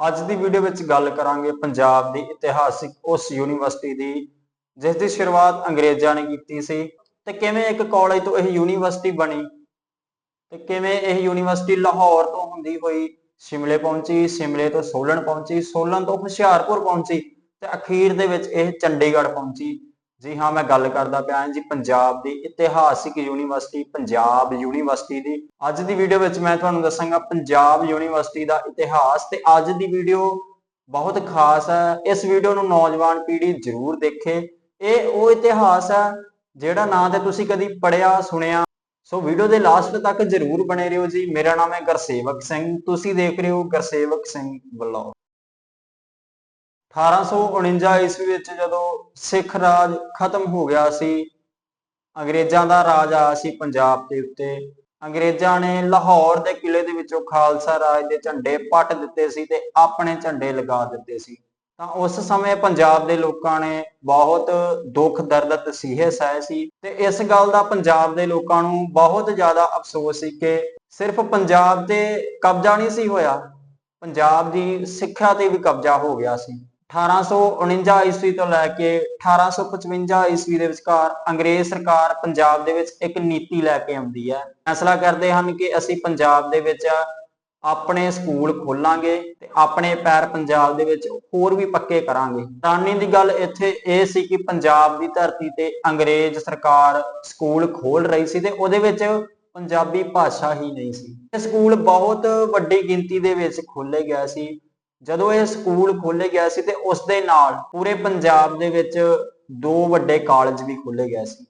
ਅੱਜ ਦੀ ਵੀਡੀਓ ਵਿੱਚ ਗੱਲ ਕਰਾਂਗੇ ਪੰਜਾਬ ਦੀ ਇਤਿਹਾਸਿਕ ਉਸ ਯੂਨੀਵਰਸਿਟੀ ਦੀ, ਜਿਸ ਦੀ ਸ਼ੁਰੂਆਤ ਅੰਗਰੇਜ਼ਾਂ ਨੇ ਕੀਤੀ ਸੀ। ਤੇ ਕਿਵੇਂ ਇੱਕ ਕਾਲਜ ਤੋਂ ਇਹ ਯੂਨੀਵਰਸਿਟੀ ਬਣੀ? ਤੇ ਕਿਵੇਂ ਇਹ ਯੂਨੀਵਰਸਿਟੀ ਲਾਹੌਰ ਤੋਂ ਹੁੰਦੀ ਹੋਈ ਸ਼ਿਮਲੇ ਪਹੁੰਚੀ? ਸ਼ਿਮਲੇ ਤੋਂ ਸੋਲਨ ਪਹੁੰਚੀ, ਸੋਲਨ ਤੋਂ ਹੁਸ਼ਿਆਰਪੁਰ ਪਹੁੰਚੀ ਤੇ ਅਖੀਰ ਦੇ ਵਿੱਚ ਇਹ ਚੰਡੀਗੜ੍ਹ ਪਹੁੰਚੀ। ਜੀ ਹਾਂ, ਮੈਂ ਗੱਲ ਕਰਦਾ ਪਿਆ ਹਾਂ ਜੀ, ਪੰਜਾਬ ਦੀ ਇਤਿਹਾਸਿਕ ਯੂਨੀਵਰਸਿਟੀ, ਪੰਜਾਬ ਯੂਨੀਵਰਸਿਟੀ ਦੀ। ਅੱਜ ਦੀ ਵੀਡੀਓ ਵਿੱਚ ਮੈਂ ਤੁਹਾਨੂੰ ਦੱਸਾਂਗਾ, ਪੰਜਾਬ ਯੂਨੀਵਰਸਿਟੀ ਦਾ ਇਤਿਹਾਸ ਤੇ ਅੱਜ ਦੀ ਵੀਡੀਓ ਬਹੁਤ ਖਾਸ ਹੈ। ਇਸ ਵੀਡੀਓ ਨੂੰ ਨੌਜਵਾਨ ਪੀੜ੍ਹੀ ਜ਼ਰੂਰ ਦੇਖੇ। ਇਹ ਉਹ ਇਤਿਹਾਸ ਹੈ, ਜਿਹੜਾ ਨਾਂ ਤੇ ਤੁਸੀਂ ਕਦੀ ਪੜਿਆ ਸੁਣਿਆ। ਸੋ ਵੀਡੀਓ ਦੇ ਲਾਸਟ ਤੱਕ ਜ਼ਰੂਰ ਬਣੇ ਰਹੋ ਜੀ। ਮੇਰਾ ਨਾਮ ਹੈ ਗੁਰਸੇਵਕ ਸਿੰਘ। ਤੁਸੀਂ ਦੇਖ ਰਹੇ ਹੋ ਗੁਰਸੇਵਕ ਸਿੰਘ ਵਲੌਗ। 1849 ਈਸਵੀ ਵਿੱਚ ਜਦੋਂ ਸਿੱਖ ਰਾਜ ਖਤਮ ਹੋ ਗਿਆ ਸੀ, ਅੰਗਰੇਜ਼ਾਂ ਦਾ ਰਾਜ ਆਇਆ ਸੀ ਪੰਜਾਬ ਦੇ ਉੱਤੇ। ਅੰਗਰੇਜ਼ਾਂ ਨੇ ਲਾਹੌਰ ਦੇ ਕਿਲੇ ਦੇ ਵਿੱਚੋਂ ਖਾਲਸਾ ਰਾਜ ਦੇ ਝੰਡੇ ਪੱਟ ਦਿੱਤੇ ਸੀ ਤੇ ਆਪਣੇ ਝੰਡੇ ਲਗਾ ਦਿੱਤੇ ਸੀ। ਤਾਂ ਉਸ ਸਮੇਂ ਪੰਜਾਬ ਦੇ ਲੋਕਾਂ ਨੇ ਬਹੁਤ ਦੁੱਖ, ਦਰਦ, ਤਸੀਹੇ ਸਹਿ ਸੀ ਤੇ ਇਸ ਗੱਲ ਦਾ ਪੰਜਾਬ ਦੇ ਲੋਕਾਂ ਨੂੰ ਬਹੁਤ ਜ਼ਿਆਦਾ ਅਫਸੋਸ ਸੀ ਕਿ ਸਿਰਫ ਪੰਜਾਬ ਤੇ ਕਬਜ਼ਾ ਨਹੀਂ ਸੀ ਹੋਇਆ, ਪੰਜਾਬ ਦੀ ਸਿੱਖਿਆ ਤੇ ਵੀ ਕਬਜ਼ਾ ਹੋ ਗਿਆ ਸੀ। 1849 ਈਸਵੀ ਤੋਂ ਲੈ ਕੇ 1855 ਈਸਵੀ ਦੇ ਵਿਚਕਾਰ ਅੰਗਰੇਜ਼ ਸਰਕਾਰ ਪੰਜਾਬ ਦੇ ਵਿੱਚ ਇੱਕ ਨੀਤੀ ਲੈ ਕੇ ਆਉਂਦੀ ਹੈ। ਫੈਸਲਾ ਕਰਦੇ ਹਨ ਕਿ ਅਸੀਂ ਪੰਜਾਬ ਦੇ ਵਿੱਚ ਆਪਣੇ ਸਕੂਲ ਖੋਲਾਂਗੇ ਤੇ ਆਪਣੇ ਪੈਰ ਪੰਜਾਬ ਦੇ ਵਿੱਚ ਹੋਰ ਵੀ ਪੱਕੇ ਕਰਾਂਗੇ। ਤਾਨੀ ਦੀ ਗੱਲ ਇੱਥੇ ਇਹ ਸੀ ਕਿ ਪੰਜਾਬ ਦੀ ਧਰਤੀ ਤੇ ਅੰਗਰੇਜ਼ ਸਰਕਾਰ ਸਕੂਲ ਖੋਲ ਰਹੀ ਸੀ ਤੇ ਉਹਦੇ ਵਿੱਚ ਪੰਜਾਬੀ ਭਾਸ਼ਾ ਹੀ ਨਹੀਂ ਸੀ। ਇਹ ਸਕੂਲ ਬਹੁਤ ਵੱਡੀ ਗਿਣਤੀ ਦੇ ਵਿੱਚ ਖੋਲੇ ਗਏ ਸੀ। ਜਦੋਂ ਇਹ ਸਕੂਲ ਖੋਲੇ ਗਿਆ ਸੀ ਤੇ ਉਸ ਦੇ ਨਾਲ ਪੂਰੇ ਪੰਜਾਬ ਦੇ ਵਿੱਚ ਦੋ ਵੱਡੇ ਕਾਲਜ ਵੀ ਖੋਲੇ ਗਏ ਸੀ।